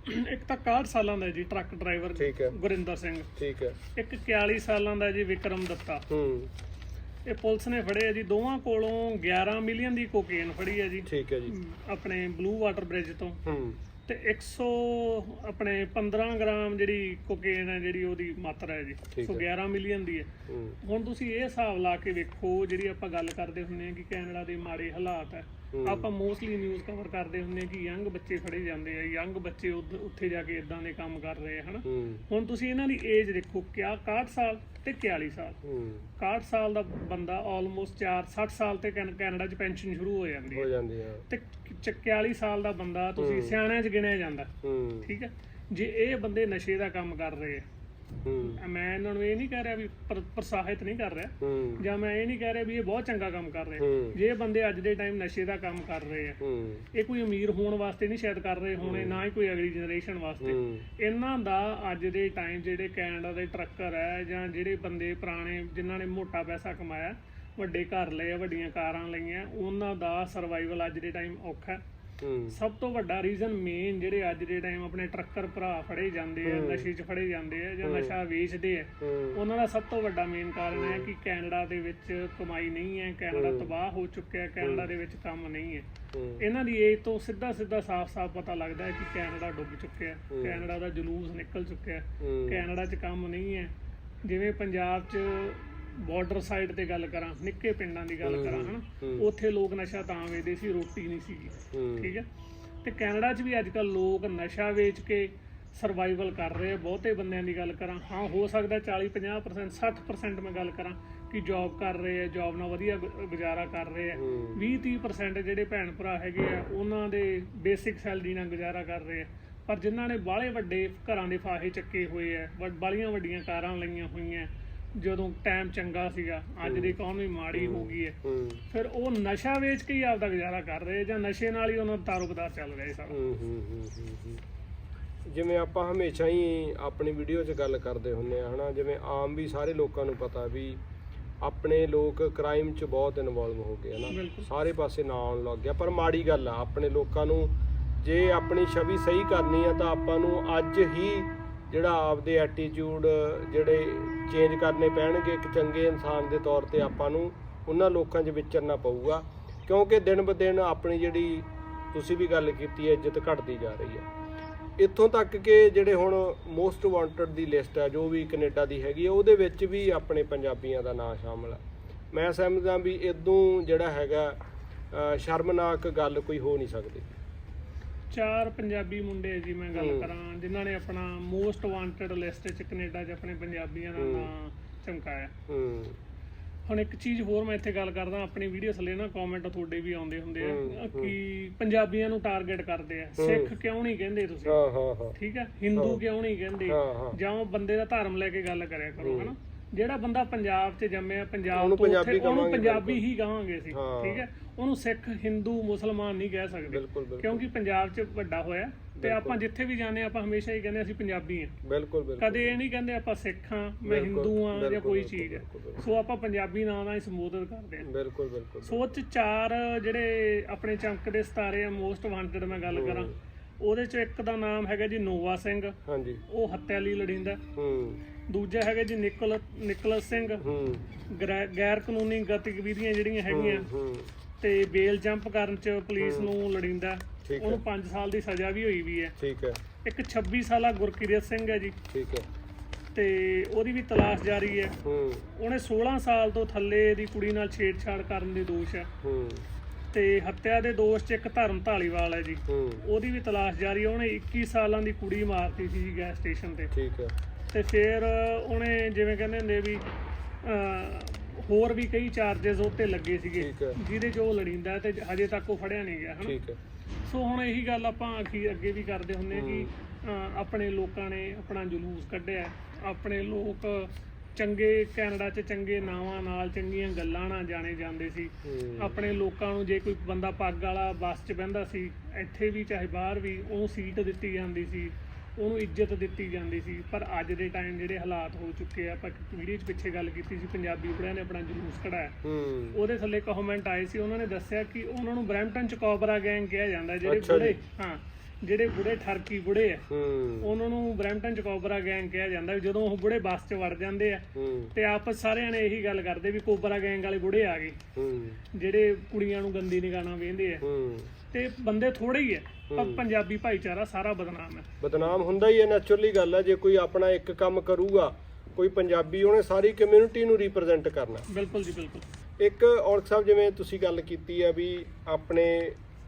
ਇੱਕ ਤਾਂ 61 ਸਾਲਾਂ ਦਾ ਜੀ ਟਰੱਕ ਡਰਾਈਵਰ ਠੀਕ ਹੈ। ਗੁਰਿੰਦਰ ਸਿੰਘ। ਠੀਕ ਹੈ। ਇੱਕ 41 ਸਾਲਾਂ ਦਾ ਜੀ ਵਿਕਰਮ ਦੱਤਾ। ਹੂੰ। ਇਹ ਪੁਲਿਸ ਨੇ ਫੜੇ ਆ ਜੀ ਦੋਵਾਂ ਕੋਲੋਂ 11 ਮਿਲੀਅਨ ਦੀ ਕੋਕੇਨ ਫੜੀ ਹੈ ਜੀ। ਠੀਕ ਹੈ ਜੀ। ਆਪਣੇ ਬਲੂ ਵਾਟਰ ਬ੍ਰਿਜ ਤੋਂ। ਹੂੰ। ਤੇ 100 ਆਪਣੇ 15 ਗ੍ਰਾਮ ਜਿਹੜੀ ਕੋਕੇਨ ਹੈ ਜਿਹੜੀ ਉਹਦੀ ਮਾਤਰਾ ਹੈ ਜੀ ਠੀਕ ਸੋ ਹੈ। 11 ਮਿਲੀਅਨ ਦੀ ਹੈ ਹੁਣ ਤੁਸੀਂ ਇਹ ਹਿਸਾਬ ਲਾ ਕੇ ਵੇਖੋ ਜਿਹੜੀ ਆਪਾਂ ਗੱਲ ਕਰਦੇ ਹੁੰਦੇ ਆ ਕਿ ਕੈਨੇਡਾ ਦੇ ਮਾੜੇ ਹਾਲਾਤ ਹੈ। ਆਪਾਂ ਮੋਸਟਲੀ ਨਿਊਜ਼ ਕਵਰ ਕਰਦੇ ਹੁੰਦੇ ਆ ਕਿ ਯੰਗ ਬੱਚੇ ਫੜੇ ਜਾਂਦੇ ਆ ਯੰਗ ਬੱਚੇ ਉੱਥੇ ਜਾ ਕੇ ਇਦਾਂ ਦੇ ਕੰਮ ਕਰ ਰਹੇ ਹਨਾ ਹੁਣ ਤੁਸੀਂ ਇਹਨਾਂ ਦੀ ਏਜ ਦੇਖੋ ਕਿਆ 61 ਸਾਲ ਤੇ 41 ਸਾਲ। ਹੂੰ। 61 ਸਾਲ ਦਾ ਬੰਦਾ ਆਲਮੋਸਟ 4 60 ਸਾਲ ਤੇ ਕੈਨ- ਕੈਨੇਡਾ 'ਚ ਪੈਨਸ਼ਨ ਸ਼ੁਰੂ ਹੋ ਜਾਂਦੀ ਹੋ। ਹੈ ਜਾਂਦੀ ਆ। ਤੇ 41 ਸਾਲ ਦਾ ਬੰਦਾ ਤੁਸੀਂ। ਸਿਆਣਿਆਂ 'ਚ ਗਿਣਿਆ ਜਾਂਦਾ। ਹੂੰ। ਠੀਕ ਹੈ। ਜੇ ਇਹ ਬੰਦੇ ਨਸ਼ੇ ਦਾ ਕੰਮ ਕਰ ਰਹੇ ਆ ਮੈਂ ਇਹਨਾਂ ਨੂੰ ਇਹ ਨਹੀਂ ਕਹਿ ਰਿਹਾ ਵੀ ਪ੍ਰ- ਪ੍ਰੋਤਸਾਹਿਤ ਨਹੀਂ ਕਰ ਰਿਹਾ। ਜਾਂ ਮੈਂ ਇਹ ਨਹੀਂ ਕਹਿ ਰਿਹਾ ਵੀ ਇਹ ਬਹੁਤ ਚੰਗਾ ਕੰਮ ਕਰ ਰਹੇ। ਜੇ ਬੰਦੇ ਅੱਜ ਦੇ ਟਾਈਮ ਨਸ਼ੇ ਦਾ ਕੰਮ ਕਰ ਰਹੇ ਆ ਇਹ ਕੋਈ ਅਮੀਰ ਹੋਣ ਵਾਸਤੇ ਨਹੀਂ ਸ਼ਾਇਦ ਕਰ ਰਹੇ ਹੋਣੇ ਨਾ ਹੀ ਕੋਈ ਅਗਲੀ ਜਨਰੇਸ਼ਨ ਵਾਸਤੇ। ਇਹਨਾਂ ਦਾ ਅੱਜ ਦੇ ਟਾਈਮ ਜਿਹੜੇ ਕੈਨੇਡਾ ਦੇ ਟਰੱਕਰ ਹੈ ਜਾਂ ਜਿਹੜੇ ਬੰਦੇ ਪੁਰਾਣੇ ਜਿਨ੍ਹਾਂ ਨੇ ਮੋਟਾ ਪੈਸਾ ਕਮਾਇਆ ਵੱਡੇ ਘਰ ਲਏ ਵੱਡੀਆਂ ਕਾਰਾਂ ਲਈਆਂ ਉਹਨਾਂ ਦਾ ਸਰਵਾਈਵਲ ਅੱਜ ਦੇ ਟਾਈਮ ਔਖਾ ਹੂੰ। ਸਭ ਤੋਂ ਵੱਡਾ ਰੀਜ਼ਨ ਮੇਨ ਜਿਹੜੇ ਅੱਜ ਦੇ ਟਾਈਮ ਆਪਣੇ ਟਰੱਕਰ ਭਰਾ ਫੜੇ ਜਾਂਦੇ ਆ ਨਸ਼ੇ 'ਚ ਫੜੇ ਜਾਂਦੇ ਆ ਜਾਂ ਨਸ਼ਾ ਵੇਚਦੇ ਆ ਉਹਨਾਂ ਦਾ ਸਭ ਤੋਂ ਵੱਡਾ ਮੇਨ ਕਾਰਨ ਹੈ ਕਿ ਕੈਨੇਡਾ ਦੇ ਵਿੱਚ ਕਮਾਈ ਨਹੀਂ ਹੈ ਕੈਨੇਡਾ ਤਬਾਹ ਹੋ ਚੁੱਕਿਆ ਹੈ ਕੈਨੇਡਾ ਦੇ ਵਿੱਚ ਕੰਮ ਨਹੀਂ ਹੈ। ਇਹਨਾਂ ਦੀ ਏਜ ਤੋਂ ਸਿੱਧਾ ਸਿੱਧਾ ਸਾਫ਼-ਸਾਫ਼ ਪਤਾ ਲੱਗਦਾ ਹੈ ਕਿ ਕੈਨੇਡਾ ਡੁੱਬ ਚੁੱਕਿਆ ਹੈ ਕੈਨੇਡਾ ਦਾ ਜਲੂਸ ਨਿਕਲ ਚੁੱਕਿਆ ਕੈਨੇਡਾ 'ਚ ਕੰਮ ਨਹੀਂ ਹੈ। ਜਿਵੇਂ ਪੰਜਾਬ 'ਚ ਬਾਰਡਰ ਸਾਈਡ ਤੇ ਗੱਲ ਕਰਾਂ ਨਿੱਕੇ ਪਿੰਡਾਂ ਦੀ ਗੱਲ ਕਰਾਂ ਹਨਾ। ਉੱਥੇ ਲੋਕ ਨਸ਼ਾ ਤਾਂ ਵੇਚਦੇ ਸੀ ਰੋਟੀ ਨਹੀਂ ਸੀਗੀ ਠੀਕ ਹੈ? ਤੇ ਕੈਨੇਡਾ 'ਚ ਵੀ ਅੱਜ ਕੱਲ ਲੋਕ ਨਸ਼ਾ ਵੇਚ ਕੇ ਸਰਵਾਈਵਲ ਕਰ ਰਹੇ ਆ ਬਹੁਤੇ ਬੰਦਿਆਂ ਦੀ ਗੱਲ ਕਰਾਂ। ਹਾਂ ਹੋ ਸਕਦਾ 40 50% 60% ਮੈਂ ਗੱਲ ਕਰਾਂ ਕਿ ਜੌਬ ਕਰ ਰਹੇ ਆ ਜੌਬ ਨਾਲ ਵਧੀਆ ਗੁਜ਼ਾਰਾ ਕਰ ਰਹੇ ਆ। ਹੂੰ। 20 30% ਜਿਹੜੇ ਭੈਣ ਭਰਾ ਹੈਗੇ ਆ ਉਹਨਾਂ ਦੇ ਬੇਸਿਕ ਸੈਲਰੀ ਨਾਲ ਗੁਜ਼ਾਰਾ ਕਰ ਰਹੇ ਆ। ਪਰ ਜਿਨ੍ਹਾਂ ਨੇ ਬਾਹਲੇ ਵੱਡੇ ਘਰਾਂ ਦੇ ਫਾਹੇ ਚੱਕੇ ਹੋਏ ਆ ਬਾਹਲੀਆਂ ਵੱਡੀਆਂ ਕਾਰਾਂ ਲਈਆਂ ਹੋਈਆਂ ਜਦੋਂ ਟਾਈਮ ਚੰਗਾ ਸੀਗਾ ਅੱਜ ਦੀ ਇਕਨੋਮੀ ਮਾੜੀ ਹੋ। ਗਈ ਹੈ ਹੂੰ। ਫਿਰ ਉਹ ਨਸ਼ਾ ਵੇਚ ਕੇ ਹੀ ਆਪਦਾ ਗੁਜ਼ਾਰਾ ਕਰ ਰਹੇ ਜਾਂ ਨਸ਼ੇ ਨਾਲ ਹੀ ਉਹਨਾਂ ਦਾ ਤਾਰੋਬਾਰ ਚੱਲ ਰਿਹਾ ਸਾਰਾ। ਹੂੰ ਹੂੰ ਹੂੰ ਹੂੰ, ਹੂੰ। ਜਿਵੇਂ ਆਪਾਂ ਹਮੇਸ਼ਾ ਹੀ ਆਪਣੀ ਵੀਡੀਓ 'ਚ ਗੱਲ ਕਰਦੇ ਹੁੰਨੇ ਆ ਹਨਾ? ਜਿਵੇਂ ਆਮ ਵੀ ਸਾਰੇ ਲੋਕਾਂ ਨੂੰ ਪਤਾ ਵੀ ਆਪਣੇ ਲੋਕ ਕ੍ਰਾਈਮ 'ਚ ਬਹੁਤ ਇਨਵੋਲਵ ਹੋ ਗਏ ਹਨਾ ਬਿਲਕੁਲ। ਸਾਰੇ ਪਾਸੇ ਨਾਂ ਆਉਣ ਲੱਗ ਗਿਆ ਪਰ ਮਾੜੀ ਗੱਲ ਆ ਆਪਣੇ ਲੋਕਾਂ ਨੂੰ ਜੇ ਆਪਣੀ ਛਵੀ ਸਹੀ ਕਰਨੀ ਆ ਤਾਂ ਆਪਾਂ ਨੂੰ ਅੱਜ ਹੀ ਜਿਹੜਾ ਆਪਦੇ ਐਟੀਟਿਊਡ ਜਿਹੜੇ ਚੇਂਜ ਕਰਨੇ ਪੈਣਗੇ ਇੱਕ ਚੰਗੇ ਇਨਸਾਨ ਦੇ ਤੌਰ ਤੇ ਆਪਾਂ ਨੂੰ, ਉਹਨਾਂ ਲੋਕਾਂ 'ਚ ਵਿਚਰਨਾ ਪਊਗਾ। ਕਿਉਂਕਿ ਦਿਨ ਬ ਦਿਨ ਆਪਣੀ ਜਿਹੜੀ ਤੁਸੀਂ ਵੀ ਗੱਲ ਕੀਤੀ ਹੈ ਇੱਜ਼ਤ ਘਟਦੀ ਜਾ ਰਹੀ ਹੈ। ਇੱਥੋਂ ਤੱਕ ਕਿ ਜਿਹੜੇ ਹੁਣ ਮੋਸਟ ਵਾਂਟਡ ਦੀ ਲਿਸਟ ਹੈ ਜੋ ਵੀ ਕੈਨੇਡਾ ਦੀ ਹੈਗੀ ਹੈ ਉਹਦੇ ਵਿੱਚ ਵੀ ਆਪਣੇ ਪੰਜਾਬੀਆਂ ਦਾ ਨਾਂ ਸ਼ਾਮਲ ਹੈ ਮੈਂ ਸਮਝਦਾ ਵੀ ਇਦੋਂ ਜਿਹੜਾ ਹੈਗਾ ਸ਼ਰਮਨਾਕ ਗੱਲ ਕੋਈ ਹੋ ਨਹੀਂ ਸਕਦੀ। ਚਾਰ ਪੰਜਾਬੀ ਮੁੰਡੇ ਜੀ ਮੈਂ ਗੱਲ। ਕਰਾਂ ਜਿਨ੍ਹਾਂ ਨੇ ਆਪਣਾ ਮੋਸਟ ਵਾਂਟਡ ਲਿਸਟ 'ਚ ਕੈਨੇਡਾ 'ਚ ਆਪਣੇ ਪੰਜਾਬੀਆਂ ਦਾ ਹੂੰ। ਨਾਂ ਚਮਕਾਇਆ। ਹੁਣ ਇੱਕ ਚੀਜ਼ ਹੋਰ ਮੈਂ ਇੱਥੇ ਗੱਲ ਕਰਦਾ ਆਪਣੀ ਵੀਡੀਓ ਥੱਲੇ ਨਾ ਕਮੈਂਟ ਤੁਹਾਡੇ ਵੀ ਆਉਂਦੇ ਹੁੰਦੇ ਆ ਕਿ ਪੰਜਾਬੀਆਂ ਨੂੰ ਟਾਰਗੇਟ ਕਰਦੇ ਆ। ਸਿੱਖ ਕਿਉਂ ਨਹੀਂ ਕਹਿੰਦੇ ਤੁਸੀਂ? ਠੀਕ ਹੈ। ਹਿੰਦੂ ਕਿਉਂ ਨਹੀਂ ਕਹਿੰਦੇ? ਜਾਂ ਉਹ ਬੰਦੇ ਦਾ ਧਰਮ ਲੈ ਕੇ ਗੱਲ ਕਰਿਆ ਕਰੋ ਹਨਾ? ਜਿਹੜਾ ਬੰਦਾ ਪੰਜਾਬ 'ਚ ਜੰਮਿਆ ਪੰਜਾਬ ਤੋਂ ਉੱਥੇ ਉਹਨੂੰ ਪੰਜਾਬੀ ਹੀ ਕਹਾਂਗੇ ਹਾਂ। ਠੀਕ ਹੈ? ਉਹਨੂੰ ਸਿੱਖ ਹਿੰਦੂ ਮੁਸਲਮਾਨ ਨਹੀਂ ਕਹਿ ਸਕਦੇ। ਕਿਉਂਕਿ ਪੰਜਾਬ 'ਚ ਵੱਡਾ ਹੋਇਆ ਤੇ ਆਪਾਂ ਜਿੱਥੇ ਵੀ ਜਾਂਦੇ ਆਪਾਂ ਹਮੇਸ਼ਾ ਹੀ ਕਹਿੰਦੇ ਅਸੀਂ ਪੰਜਾਬੀ ਹਾਂ। ਬਿਲਕੁਲ ਬਿਲਕੁਲ। ਕਦੇ ਇਹ ਨਹੀਂ ਕਹਿੰਦੇ ਆਪਾਂ ਸਿੱਖ ਹਾਂ ਮੈਂ ਹਿੰਦੂ ਹਾਂ ਜਾਂ ਕੋਈ ਚੀਜ਼ ਹੈ। ਸੋ ਆਪਾਂ ਪੰਜਾਬੀ ਨਾਂ ਨਾਲ ਹੀ ਸੰਬੋਧਨ ਕਰਦੇ ਹਾਂ। ਬਿਲਕੁਲ ਬਿਲਕੁਲ। ਸੋਚ ਚਾਰ ਜਿਹੜੇ ਆਪਣੇ ਚੰਕ ਦੇ ਸਤਾਰੇ ਆ ਮੋਸਟ ਵਾਂਟਡ ਮੈਂ ਗੱਲ ਕਰਾਂ। ਉਹਦੇ ਚ ਇੱਕ ਦਾ ਨਾਮ ਹੈਗਾ ਜੀ ਨੋਵਾ ਸਿੰਘ। ਹਾਂਜੀ। ਉਹ ਹੱਤਿਆ ਲਈ ਲੜਿੰਦਾ। ਹੂੰ। ਦੂਜਾ ਹੈਗਾ ਜੀ ਨਿਕਲ ਨਿਕਲਸ ਸਿੰਘ। ਹੂੰ। ਗਰੈ- ਗੈਰ ਕਾਨੂੰਨੀ ਗਤੀਵਿਧੀਆਂ ਜਿਹੜੀਆਂ ਹੈਗੀਆਂ। ਹੂੰ ਤੇ ਬੇਲ ਜੰਪ ਕਰਨ ਚ ਪੁਲਿਸ ਨੂੰ ਲੜਿੰਦਾ। ਠੀਕ ਹੈ। ਉਹਨੂੰ 5 ਸਾਲ ਦੀ ਸਜ਼ਾ ਵੀ ਹੋਈ ਵੀ ਹੈ। ਠੀਕ ਹੈ। ਇੱਕ 26 ਸਾਲਾ ਗੁਰਕਿਰਤ ਸਿੰਘ ਹੈ ਜੀ। ਠੀਕ ਹੈ। ਤੇ ਉਹਦੀ ਵੀ ਤਲਾਸ਼ ਜਾਰੀ ਹੈ। ਹੂੰ। ਉਹਨੇ 16 ਸਾਲ ਤੋਂ ਥੱਲੇ ਦੀ ਕੁੜੀ ਨਾਲ ਛੇੜਛਾੜ ਕਰਨ ਦੇ ਦੋਸ਼ ਹੈ। ਹੂੰ। ਤੇ ਹੱਤਿਆ ਦੇ ਦੋਸ਼ 'ਚ ਇੱਕ ਧਰਮ ਢਾਲੀਵਾਲ ਹੈ ਜੀ। ਹੂੰ। ਉਹਦੀ ਵੀ ਤਲਾਸ਼ ਜਾਰੀ ਹੈ। ਉਹਨੇ 21 ਸਾਲਾਂ ਦੀ ਕੁੜੀ ਮਾਰਤੀ ਸੀ ਜੀ ਗੈਸ ਸਟੇਸ਼ਨ ਤੇ। ਠੀਕ ਹੈ। ਤੇ ਫਿਰ ਉਹਨੇ ਜਿਵੇਂ ਕਹਿੰਦੇ ਹੁੰਦੇ ਵੀ ਹੋਰ ਵੀ ਕਈ ਚਾਰजेस ਉੱਤੇ ਲੱਗੇ ਸੀਗੇ। ਜਿਹਦੇ 'ਚ ਉਹ ਲੜਿੰਦਾ ਤੇ ਹਜੇ ਤੱਕ ਉਹ ਫੜਿਆ ਨਹੀਂ ਗਿਆ ਹਨਾ? ਸੋ ਹੁਣ ਇਹੀ ਗੱਲ ਆਪਾਂ ਅਖੀਰ ਅੱਗੇ ਵੀ ਕਰਦੇ ਹੁੰਦੇ ਆ ਕਿ ਆਪਣੇ ਲੋਕਾਂ ਨੇ ਆਪਣਾ ਜਲੂਸ ਕੱਢਿਆ। ਆਪਣੇ ਲੋਕ ਚੰਗੇ ਕੈਨੇਡਾ 'ਚ ਚੰਗੇ ਨਾਵਾਂ ਨਾਲ ਚੰਗੀਆਂ ਗੱਲਾਂ ਨਾਲ ਜਾਣੇ ਜਾਂਦੇ ਸੀ। ਆਪਣੇ ਲੋਕਾਂ ਨੂੰ ਜੇ ਕੋਈ ਬੰਦਾ ਪੱਗ ਵਾਲਾ ਬੱਸ 'ਚ ਬਹਿੰਦਾ ਸੀ ਇੱਥੇ ਵੀ ਚਾਹੇ ਬਾਹਰ ਵੀ ਉਹਨੂੰ ਸੀਟ ਦਿੱਤੀ ਜਾਂਦੀ ਸੀ। ਉਹਨੂੰ ਇੱਜ਼ਤ ਦਿੱਤੀ ਜਾਂਦੀ ਸੀ ਪਰ ਅੱਜ ਦੇ ਟਾਈਮ ਜਿਹੜੇ ਹਾਲਾਤ ਹੋ ਚੁੱਕੇ ਆ ਆਪਾਂ ਵੀਡੀਓ 'ਚ ਪਿੱਛੇ ਗੱਲ ਕੀਤੀ ਸੀ ਪੰਜਾਬੀ ਬੁੜਿਆਂ ਨੇ ਆਪਣਾ ਜਲੂਸ ਕਢਾਇਆ। ਉਹਦੇ ਥੱਲੇ ਕਮੈਂਟ ਆਏ ਸੀ ਉਹਨਾਂ ਨੇ ਦੱਸਿਆ ਕਿ ਉਹਨਾਂ ਨੂੰ ਬ੍ਰੈਂਪਟਨ ਚ ਕੋਬਰਾ ਗੈਂਗ ਕਿਹਾ ਜਾਂਦਾ ਜਿਹੜੇ। ਬੁੜੇ ਹਾਂ ਜਿਹੜੇ ਬੁੜੇ ਠਰਕੀ ਬੁੜੇ ਆ। ਉਹਨਾਂ ਨੂੰ ਬ੍ਰੈਂਪਟਨ ਚ ਕੋਬਰਾ ਗੈਂਗ ਕਿਹਾ ਜਾਂਦਾ ਜਦੋਂ ਉਹ ਬੁੜੇ ਬੱਸ 'ਚ ਵੜ ਜਾਂਦੇ ਆ ਤੇ ਆਪਸ ਸਾਰਿਆਂ ਨੇ ਇਹੀ ਗੱਲ ਕਰਦੇ ਵੀ ਕੋਬਰਾ ਗੈਂਗ ਵਾਲੇ ਬੁੜੇ ਆ ਗਏ। ਜਿਹੜੇ ਕੁੜੀਆਂ ਨੂੰ ਗੰਦੀ ਨਿਗਾਹ ਨਾਲ ਵੇਂਦੇ ਆ। ਤੇ ਬੰਦੇ ਥੋੜੇ ਹੀ ਆ ਪਰ ਪੰਜਾਬੀ ਭਾਈਚਾਰਾ ਸਾਰਾ ਬਦਨਾਮ ਹੈ। ਬਦਨਾਮ ਹੁੰਦਾ ਹੀ ਹੈ ਨੈਚੁਰਲੀ ਗੱਲ ਹੈ ਜੇ ਕੋਈ ਆਪਣਾ ਇੱਕ ਕੰਮ ਕਰੂਗਾ ਕੋਈ ਪੰਜਾਬੀ ਉਹਨੇ ਸਾਰੀ ਕਮਿਊਨਿਟੀ ਨੂੰ ਰਿਪਰੈਜ਼ੈਂਟ ਕਰਨਾ। ਬਿਲਕੁਲ ਜੀ ਬਿਲਕੁਲ। ਇੱਕ ਔਰਤ ਸਾਹਿਬ ਜਿਵੇਂ ਤੁਸੀਂ ਗੱਲ ਕੀਤੀ ਹੈ ਵੀ ਆਪਣੇ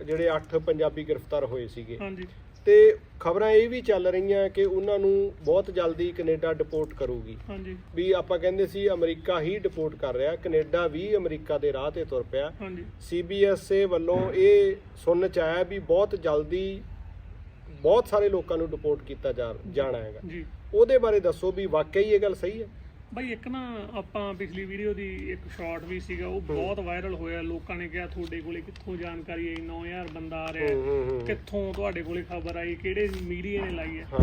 ਜਿਹੜੇ 8 ਪੰਜਾਬੀ ਗ੍ਰਿਫਤਾਰ ਹੋਏ ਸੀਗੇ ਹਾਂਜੀ। ਤੇ ਖਬਰਾਂ ਇਹ ਵੀ ਚੱਲ ਰਹੀਆਂ ਕਿ ਉਹਨਾਂ ਨੂੰ ਬਹੁਤ ਜਲਦੀ ਕੈਨੇਡਾ ਡਿਪੋਰਟ ਕਰੂਗੀ। ਹਾਂਜੀ। ਵੀ ਆਪਾਂ ਕਹਿੰਦੇ ਸੀ ਅਮਰੀਕਾ ਹੀ ਡਿਪੋਰਟ ਕਰ ਰਿਹਾ ਕੈਨੇਡਾ ਵੀ ਅਮਰੀਕਾ ਦੇ ਰਾਹ ਤੇ ਤੁਰ ਪਿਆ। ਹਾਂਜੀ। ਸੀਬੀਐਸਏ ਵੱਲੋਂ ਇਹ ਸੁਣਨ ਚ ਆਇਆ ਵੀ ਬਹੁਤ ਜਲਦੀ ਬਹੁਤ ਸਾਰੇ ਲੋਕਾਂ ਨੂੰ ਡਿਪੋਰਟ ਕੀਤਾ ਜਾ ਜਾਣਾ ਹੈਗਾ। ਜੀ। ਉਹਦੇ ਬਾਰੇ ਦੱਸੋ ਵੀ ਵਾਕਈ ਇਹ ਗੱਲ ਸਹੀ ਹੈ? ਬਈ ਇੱਕ ਨਾ ਆਪਾਂ ਪਿਛਲੀ ਵੀਡੀਓ ਦੀ ਇੱਕ ਸ਼ਾਰਟ ਵੀ ਸੀਗਾ ਉਹ ਬਹੁਤ ਵਾਇਰਲ ਹੋਇਆ। ਲੋਕਾਂ ਨੇ ਕਿਹਾ ਤੁਹਾਡੇ ਕੋਲੇ ਕਿੱਥੋਂ ਜਾਣਕਾਰੀ ਆਈ 9000 ਬੰਦਾ ਆ ਰਿਹਾ ਹੈ। ਕਿੱਥੋਂ ਤੁਹਾਡੇ ਕੋਲੇ ਖਬਰ ਆਈ ਕਿਹੜੇ ਮੀਡੀਆ ਨੇ ਲਾਈ ਹੈ। ਹਾਂ।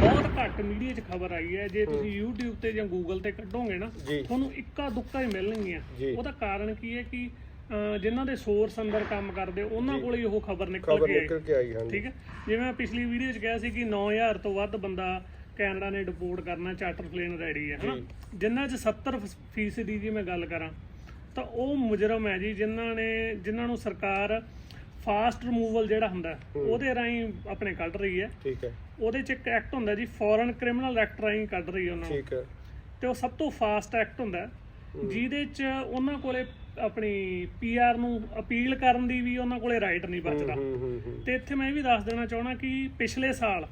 ਬਹੁਤ ਘੱਟ ਮੀਡੀਆ 'ਚ ਖਬਰ ਆਈ ਹੈ। ਜੇ ਤੁਸੀਂ YouTube ਤੇ ਜਾਂ Google ਤੇ ਕੱਢੋਗੇ ਨਾ ਜੀ। ਤੁਹਾਨੂੰ ਇੱਕਾ ਦੁੱਕਾ ਹੀ ਮਿਲਣਗੀਆਂ। ਜੀ। ਉਹਦਾ ਕਾਰਨ ਕੀ ਹੈ ਕਿ ਅਹ, ਜਿਨ੍ਹਾਂ ਦੇ ਸੋਰਸ ਅੰਦਰ ਕੰਮ ਕਰਦੇ ਉਹਨਾਂ ਕੋਲੇ ਹੀ ਉਹ ਖਬਰ ਨਿਕਲ ਖਬਰ ਕੇ ਆਈ। ਨਿਕਲ ਕੇ ਆਈ ਹਾਂ ਠੀਕ ਹੈ? ਜਿਵੇਂ ਮੈਂ ਪਿਛਲੀ ਵੀਡੀਓ 'ਚ ਕਿਹਾ ਸੀ ਕਿ 9000 ਤੋਂ ਵੱਧ ਬੰਦਾ ਕੈਨੇਡਾ ਨੇ ਡਿਪੋਰਟ ਕਰਨਾ ਚਾਰਟਰ ਪਲੇਨ ਰੈਡੀ ਹੈ ਹਨਾ? ਜਿਨ੍ਹਾਂ 'ਚ 70% ਫੀਸਦੀ ਦੀ ਮੈਂ ਗੱਲ ਕਰਾਂ ਤਾਂ ਉਹ ਮੁਜਰਮ ਹੈ ਜੀ ਜਿਨ੍ਹਾਂ ਨੇ ਜਿਨ੍ਹਾਂ ਨੂੰ ਸਰਕਾਰ ਫਾਸਟ ਰਿਮੂਵਲ ਜਿਹੜਾ ਹੁੰਦਾ ਉਹਦੇ ਰਾਹੀਂ ਆਪਣੇ ਕੱਢ ਰਹੀ ਹੈ। ਠੀਕ ਹੈ। ਉਹਦੇ 'ਚ ਇੱਕ ਐਕਟ ਹੁੰਦਾ ਜੀ ਫੋਰਨ ਕ੍ਰਿਮੀਨਲ ਐਕਟ ਰਾਹੀਂ ਕੱਢ ਰਹੀ ਹੈ ਉਹਨਾਂ ਨੂੰ। ਠੀਕ ਹੈ। ਤੇ ਉਹ ਸਭ ਤੋਂ ਫਾਸਟ ਐਕਟ ਹੁੰਦਾ ਜਿਹਦੇ 'ਚ ਉਹਨਾਂ ਕੋਲੇ ਆਪਣੀ ਪੀਆਰ ਨੂੰ ਅਪੀਲ ਕਰਨ ਦੀ ਵੀ ਉਹਨਾਂ ਕੋਲੇ ਰਾਈਟ ਨਹੀਂ ਬਚਦਾ। ਤੇ ਇੱਥੇ ਮੈਂ ਇਹ ਵੀ ਦੱਸ ਦੇਣਾ ਚਾਹਣਾ ਕਿ ਪਿਛਲੇ ਸਾਲ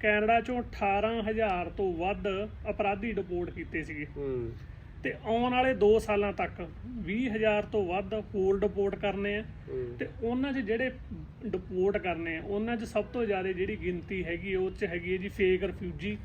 ਕੈਨੇਡਾ ਚੋਂ 18000 ਤੋਂ ਵੱਧ ਅਪਰਾਧੀ ਡਿਪੋਰਟ ਕੀਤੇ ਸੀਗੇ। ਤੇ ਆਉਣ ਵਾਲੇ 2 ਸਾਲਾਂ ਤੱਕ 20000 ਤੋਂ ਵੱਧ ਹੋਰ ਡਿਪੋਰਟ ਕਰਨੇ ਆ। ਤੇ ਉਹਨਾਂ 'ਚ ਜਿਹੜੇ ਡਿਪੋਰਟ ਕਰਨੇ ਆ ਉਹਨਾਂ 'ਚ ਸਭ ਤੋਂ ਜ਼ਿਆਦਾ ਜਿਹੜੀ ਗਿਣਤੀ ਹੈਗੀ ਉਹ 'ਚ ਹੈਗੀ ਹੈ ਜੀ ਫੇਕ ਰਿਫਿਊਜੀ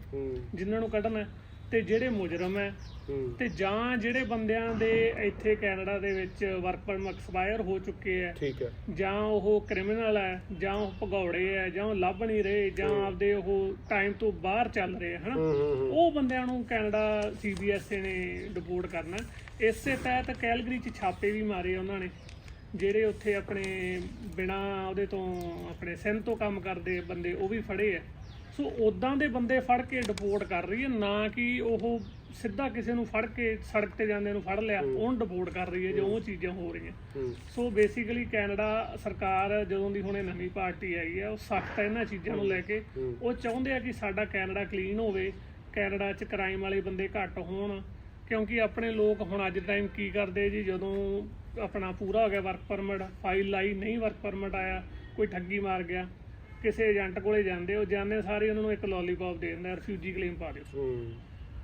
ਜਿਨ੍ਹਾਂ ਨੂੰ ਕੱਢਣਾ। ਹੈ, ਤੇ ਜਿਹੜੇ ਮੁਜਰਮ ਹੈ ਹੂੰ। ਤੇ ਜਾਂ ਜਿਹੜੇ ਬੰਦਿਆਂ ਦੇ ਇੱਥੇ ਕੈਨੇਡਾ ਦੇ ਵਿੱਚ ਵਰਕ ਪਰਮਿਟ ਐਕਸਪਾਇਰ ਹੋ ਚੁੱਕੇ ਆ ਠੀਕ ਹੈ। ਜਾਂ ਉਹ ਕ੍ਰਿਮੀਨਲ ਹੈ ਜਾਂ ਉਹ ਭਗੌੜੇ ਹੈ ਜਾਂ ਉਹ ਲੱਭ ਨਹੀਂ ਰਹੇ ਜਾਂ ਆਪਦੇ ਉਹ ਟਾਈਮ ਤੋਂ ਬਾਹਰ ਚੱਲ ਰਹੇ ਹਨਾ? ਹੂੰ ਹੂੰ ਹੂੰ। ਉਹ ਬੰਦਿਆਂ ਨੂੰ ਕੈਨੇਡਾ ਸੀਬੀਐਸਏ ਨੇ ਡਿਪੋਰਟ ਕਰਨਾ ਇਸੇ ਤਹਿਤ ਕੈਲਗਰੀ ਚ ਛਾਪੇ ਵੀ ਮਾਰੇ ਉਹਨਾਂ ਨੇ ਜਿਹੜੇ ਉੱਥੇ ਆਪਣੇ ਬਿਨਾ ਉਹਦੇ ਤੋਂ ਆਪਣੇ ਸਿੰਧ ਤੋਂ ਕੰਮ ਕਰਦੇ ਬੰਦੇ ਉਹ ਵੀ ਫੜੇ ਆ ਸੋ ਉਦਾਂ ਦੇ ਬੰਦੇ ਫੜ ਕੇ ਡਿਪੋਰਟ ਕਰ ਰਹੀ ਹੈ ਨਾ ਕਿ ਉਹ ਸਿੱਧਾ ਕਿਸੇ ਨੂੰ ਫੜ ਕੇ ਸੜਕ ਤੇ ਜਾਂਦੇ ਨੂੰ ਫੜ ਲਿਆ ਉਹਨੂੰ ਡਿਪੋਰਟ ਕਰ ਰਹੀ ਹੈ ਜੋ ਉਹ ਚੀਜ਼ਾਂ ਹੋ ਰਹੀਆਂ। ਸੋ ਬੇਸਿਕਲੀ ਕੈਨੇਡਾ ਸਰਕਾਰ ਜਦੋਂ ਦੀ ਹੁਣੇ ਨਵੀਂ ਪਾਰਟੀ ਆਈ ਹੈ ਉਹ ਸਖਤ ਇਹਨਾਂ ਚੀਜ਼ਾਂ ਨੂੰ ਲੈ ਕੇ। ਉਹ ਚਾਹੁੰਦੇ ਆ ਕਿ ਸਾਡਾ ਕੈਨੇਡਾ ਕਲੀਨ ਹੋਵੇ ਕੈਨੇਡਾ 'ਚ ਕ੍ਰਾਈਮ ਵਾਲੇ ਬੰਦੇ ਘੱਟ ਹੋਣ ਕਿਉਂਕਿ ਆਪਣੇ ਲੋਕ ਹੁਣ ਅੱਜ ਟਾਈਮ ਕੀ ਕਰਦੇ ਜੀ ਜਦੋਂ ਆਪਣਾ ਪੂਰਾ ਹੋ ਗਿਆ ਵਰਕ ਪਰਮਿਟ ਫਾਈਲ ਲਾਈ ਨਹੀਂ ਵਰਕ ਪਰਮਿਟ ਆਇਆ ਕੋਈ ਠੱਗੀ ਮਾਰ ਗਿਆ ਕਿਸੇ ਏਜੰਟ ਕੋਲੇ ਜਾਂਦੇ ਉਹ ਜਾਂਦੇ ਸਾਰੇ ਉਹਨਾਂ ਨੂੰ ਇੱਕ ਲੋਲੀਪੌਪ ਦੇ ਦਿੰਦਾ ਰਿਫਿਊਜੀ ਕਲੇਮ ਪਾ ਦਿਓ। ਹੂੰ।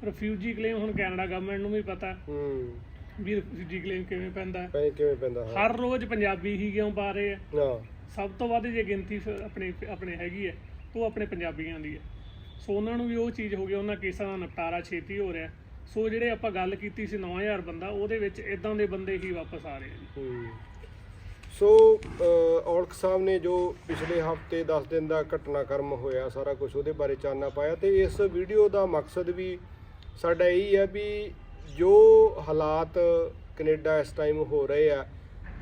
ਰਿਫਿਊਜੀ ਕਲੇਮ ਹੁਣ ਕੈਨੇਡਾ ਗਵਰਨਮੈਂਟ ਨੂੰ ਵੀ ਪਤਾ ਹੂੰ। ਵੀ ਰਿਫਿਊਜੀ ਕਲੇਮ ਕਿਵੇਂ ਪੈਂਦਾ। ਹੈ। ਪੈ ਕਿਵੇਂ ਪੈਂਦਾ ਹਾਂ। ਹਰ ਰੋਜ਼ ਪੰਜਾਬੀ ਹੀ ਕਿਉਂ ਪਾ ਰਹੇ ਆ? ਹਾਂ ਸਭ ਤੋਂ ਵੱਧ ਜੇ ਗਿਣਤੀ ਫਿਰ ਆਪਣੇ ਆਪਣੇ ਹੈਗੀ ਹੈ ਉਹ ਆਪਣੇ ਪੰਜਾਬੀਆਂ ਦੀ ਹੈ ਸੋ ਉਹਨਾਂ ਨੂੰ ਵੀ ਉਹ ਚੀਜ਼ ਹੋ ਗਈ ਉਹਨਾਂ ਕੇਸਾਂ ਦਾ ਨਿਪਟਾਰਾ ਛੇਤੀ ਹੋ ਰਿਹਾ। ਸੋ ਜਿਹੜੇ ਆਪਾਂ ਗੱਲ ਕੀਤੀ ਸੀ 9000 ਬੰਦਾ ਉਹਦੇ ਵਿੱਚ ਇਦਾਂ ਦੇ ਬੰਦੇ ਹੀ ਵਾਪਸ ਆ ਰਹੇ ਹੂੰ। ਸੋ ਔਲਖ ਸਾਹਿਬ ਨੇ ਜੋ ਪਿਛਲੇ ਹਫ਼ਤੇ 10 ਦਿਨ ਦਾ ਘਟਨਾਕ੍ਰਮ ਹੋਇਆ, ਸਾਰਾ ਕੁਝ ਉਹਦੇ ਬਾਰੇ ਚਾਨਣਾ ਪਾਇਆ ਤੇ ਇਸ ਵੀਡੀਓ ਦਾ ਮਕਸਦ ਵੀ ਸਾਡਾ ਇਹੀ ਹੈ ਵੀ ਜੋ ਹਾਲਾਤ ਕੈਨੇਡਾ ਇਸ ਟਾਈਮ ਹੋ ਰਹੇ ਆ,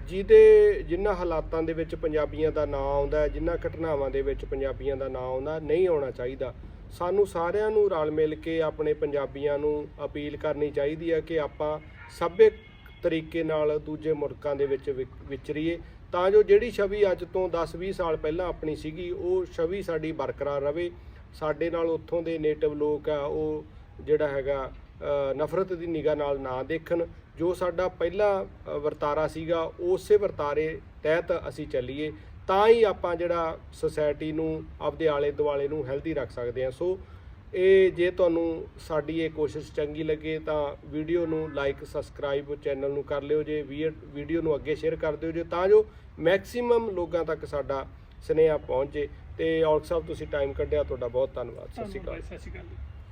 ਜਿਹਦੇ ਜਿਨ੍ਹਾਂ ਹਾਲਾਤਾਂ ਦੇ ਵਿੱਚ ਪੰਜਾਬੀਆਂ ਦਾ ਨਾਂ ਆਉਂਦਾ ਜਿਨ੍ਹਾਂ ਘਟਨਾਵਾਂ ਦੇ ਵਿੱਚ ਪੰਜਾਬੀਆਂ ਦਾ ਨਾਂ ਆਉਂਦਾ, ਨਹੀਂ ਆਉਣਾ ਚਾਹੀਦਾ। ਸਾਨੂੰ ਸਾਰਿਆਂ ਨੂੰ ਰਲ ਮਿਲ ਕੇ ਆਪਣੇ ਪੰਜਾਬੀਆਂ ਨੂੰ ਅਪੀਲ ਕਰਨੀ ਚਾਹੀਦੀ ਹੈ ਕਿ ਆਪਾਂ ਸਭੇ ਤਰੀਕੇ ਨਾਲ ਦੂਜੇ ਮੁਲਕਾਂ ਦੇ ਵਿੱਚ ਵਿਕ- ਵਿਚਰੀਏ, ਤਾਂ ਜੋ ਜਿਹੜੀ ਛਵੀ ਅੱਜ ਤੋਂ 10-20 ਸਾਲ ਪਹਿਲਾਂ ਆਪਣੀ ਸੀਗੀ, ਉਹ ਛਵੀ ਸਾਡੀ ਬਰਕਰਾਰ ਰਵੇ। ਸਾਡੇ ਨਾਲ ਉੱਥੋਂ ਦੇ ਨੇਟਿਵ ਲੋਕ ਆ, ਉਹ ਜਿਹੜਾ ਹੈਗਾ ਨਫ਼ਰਤ ਦੀ ਨਿਗਾਹ ਨਾਲ ਨਾ ਦੇਖਣ। ਜੋ ਸਾਡਾ ਪਹਿਲਾ ਵਰਤਾਰਾ ਸੀਗਾ, ਉਸੇ ਵਰਤਾਰੇ ਤਹਿਤ ਅਸੀਂ ਚੱਲੀਏ। ਤਾਂ ਹੀ ਆਪਾਂ ਜਿਹੜਾ ਸੋਸਾਇਟੀ ਨੂੰ, ਆਪਦੇ ਆਲੇ ਦੁਆਲੇ ਨੂੰ ਹੈਲਦੀ ਰੱਖ ਸਕਦੇ ਹਾਂ। ਸੋ ਇਹ ਜੇ ਤੁਹਾਨੂੰ ਸਾਡੀ ਇਹ ਕੋਸ਼ਿਸ਼ ਚੰਗੀ ਲੱਗੇ ਤਾਂ ਵੀਡੀਓ ਨੂੰ ਲਾਈਕ ਸਬਸਕ੍ਰਾਈਬ ਚੈਨਲ ਨੂੰ ਕਰ ਲਿਓ ਜੇ, ਵੀ- ਵੀਡੀਓ ਨੂੰ ਅੱਗੇ ਸ਼ੇਅਰ ਕਰ ਦਿਓ ਜੇ, ਤਾਂ ਜੋ ਮੈਕਸਿਮਮ ਲੋਕਾਂ ਤੱਕ ਸਾਡਾ ਸੁਨੇਹਾ ਪਹੁੰਚੇ। ਤੇ ਔਲਖ ਸਾਹਿਬ, ਤੁਸੀਂ ਟਾਈਮ ਕੱਢਿਆ, ਤੁਹਾਡਾ ਬਹੁਤ ਧੰਨਵਾਦ। ਸਤਿ ਸ਼੍ਰੀ ਅਕਾਲ। ਸਤਿ ਸ਼੍ਰੀ ਅਕਾਲ ਜੀ।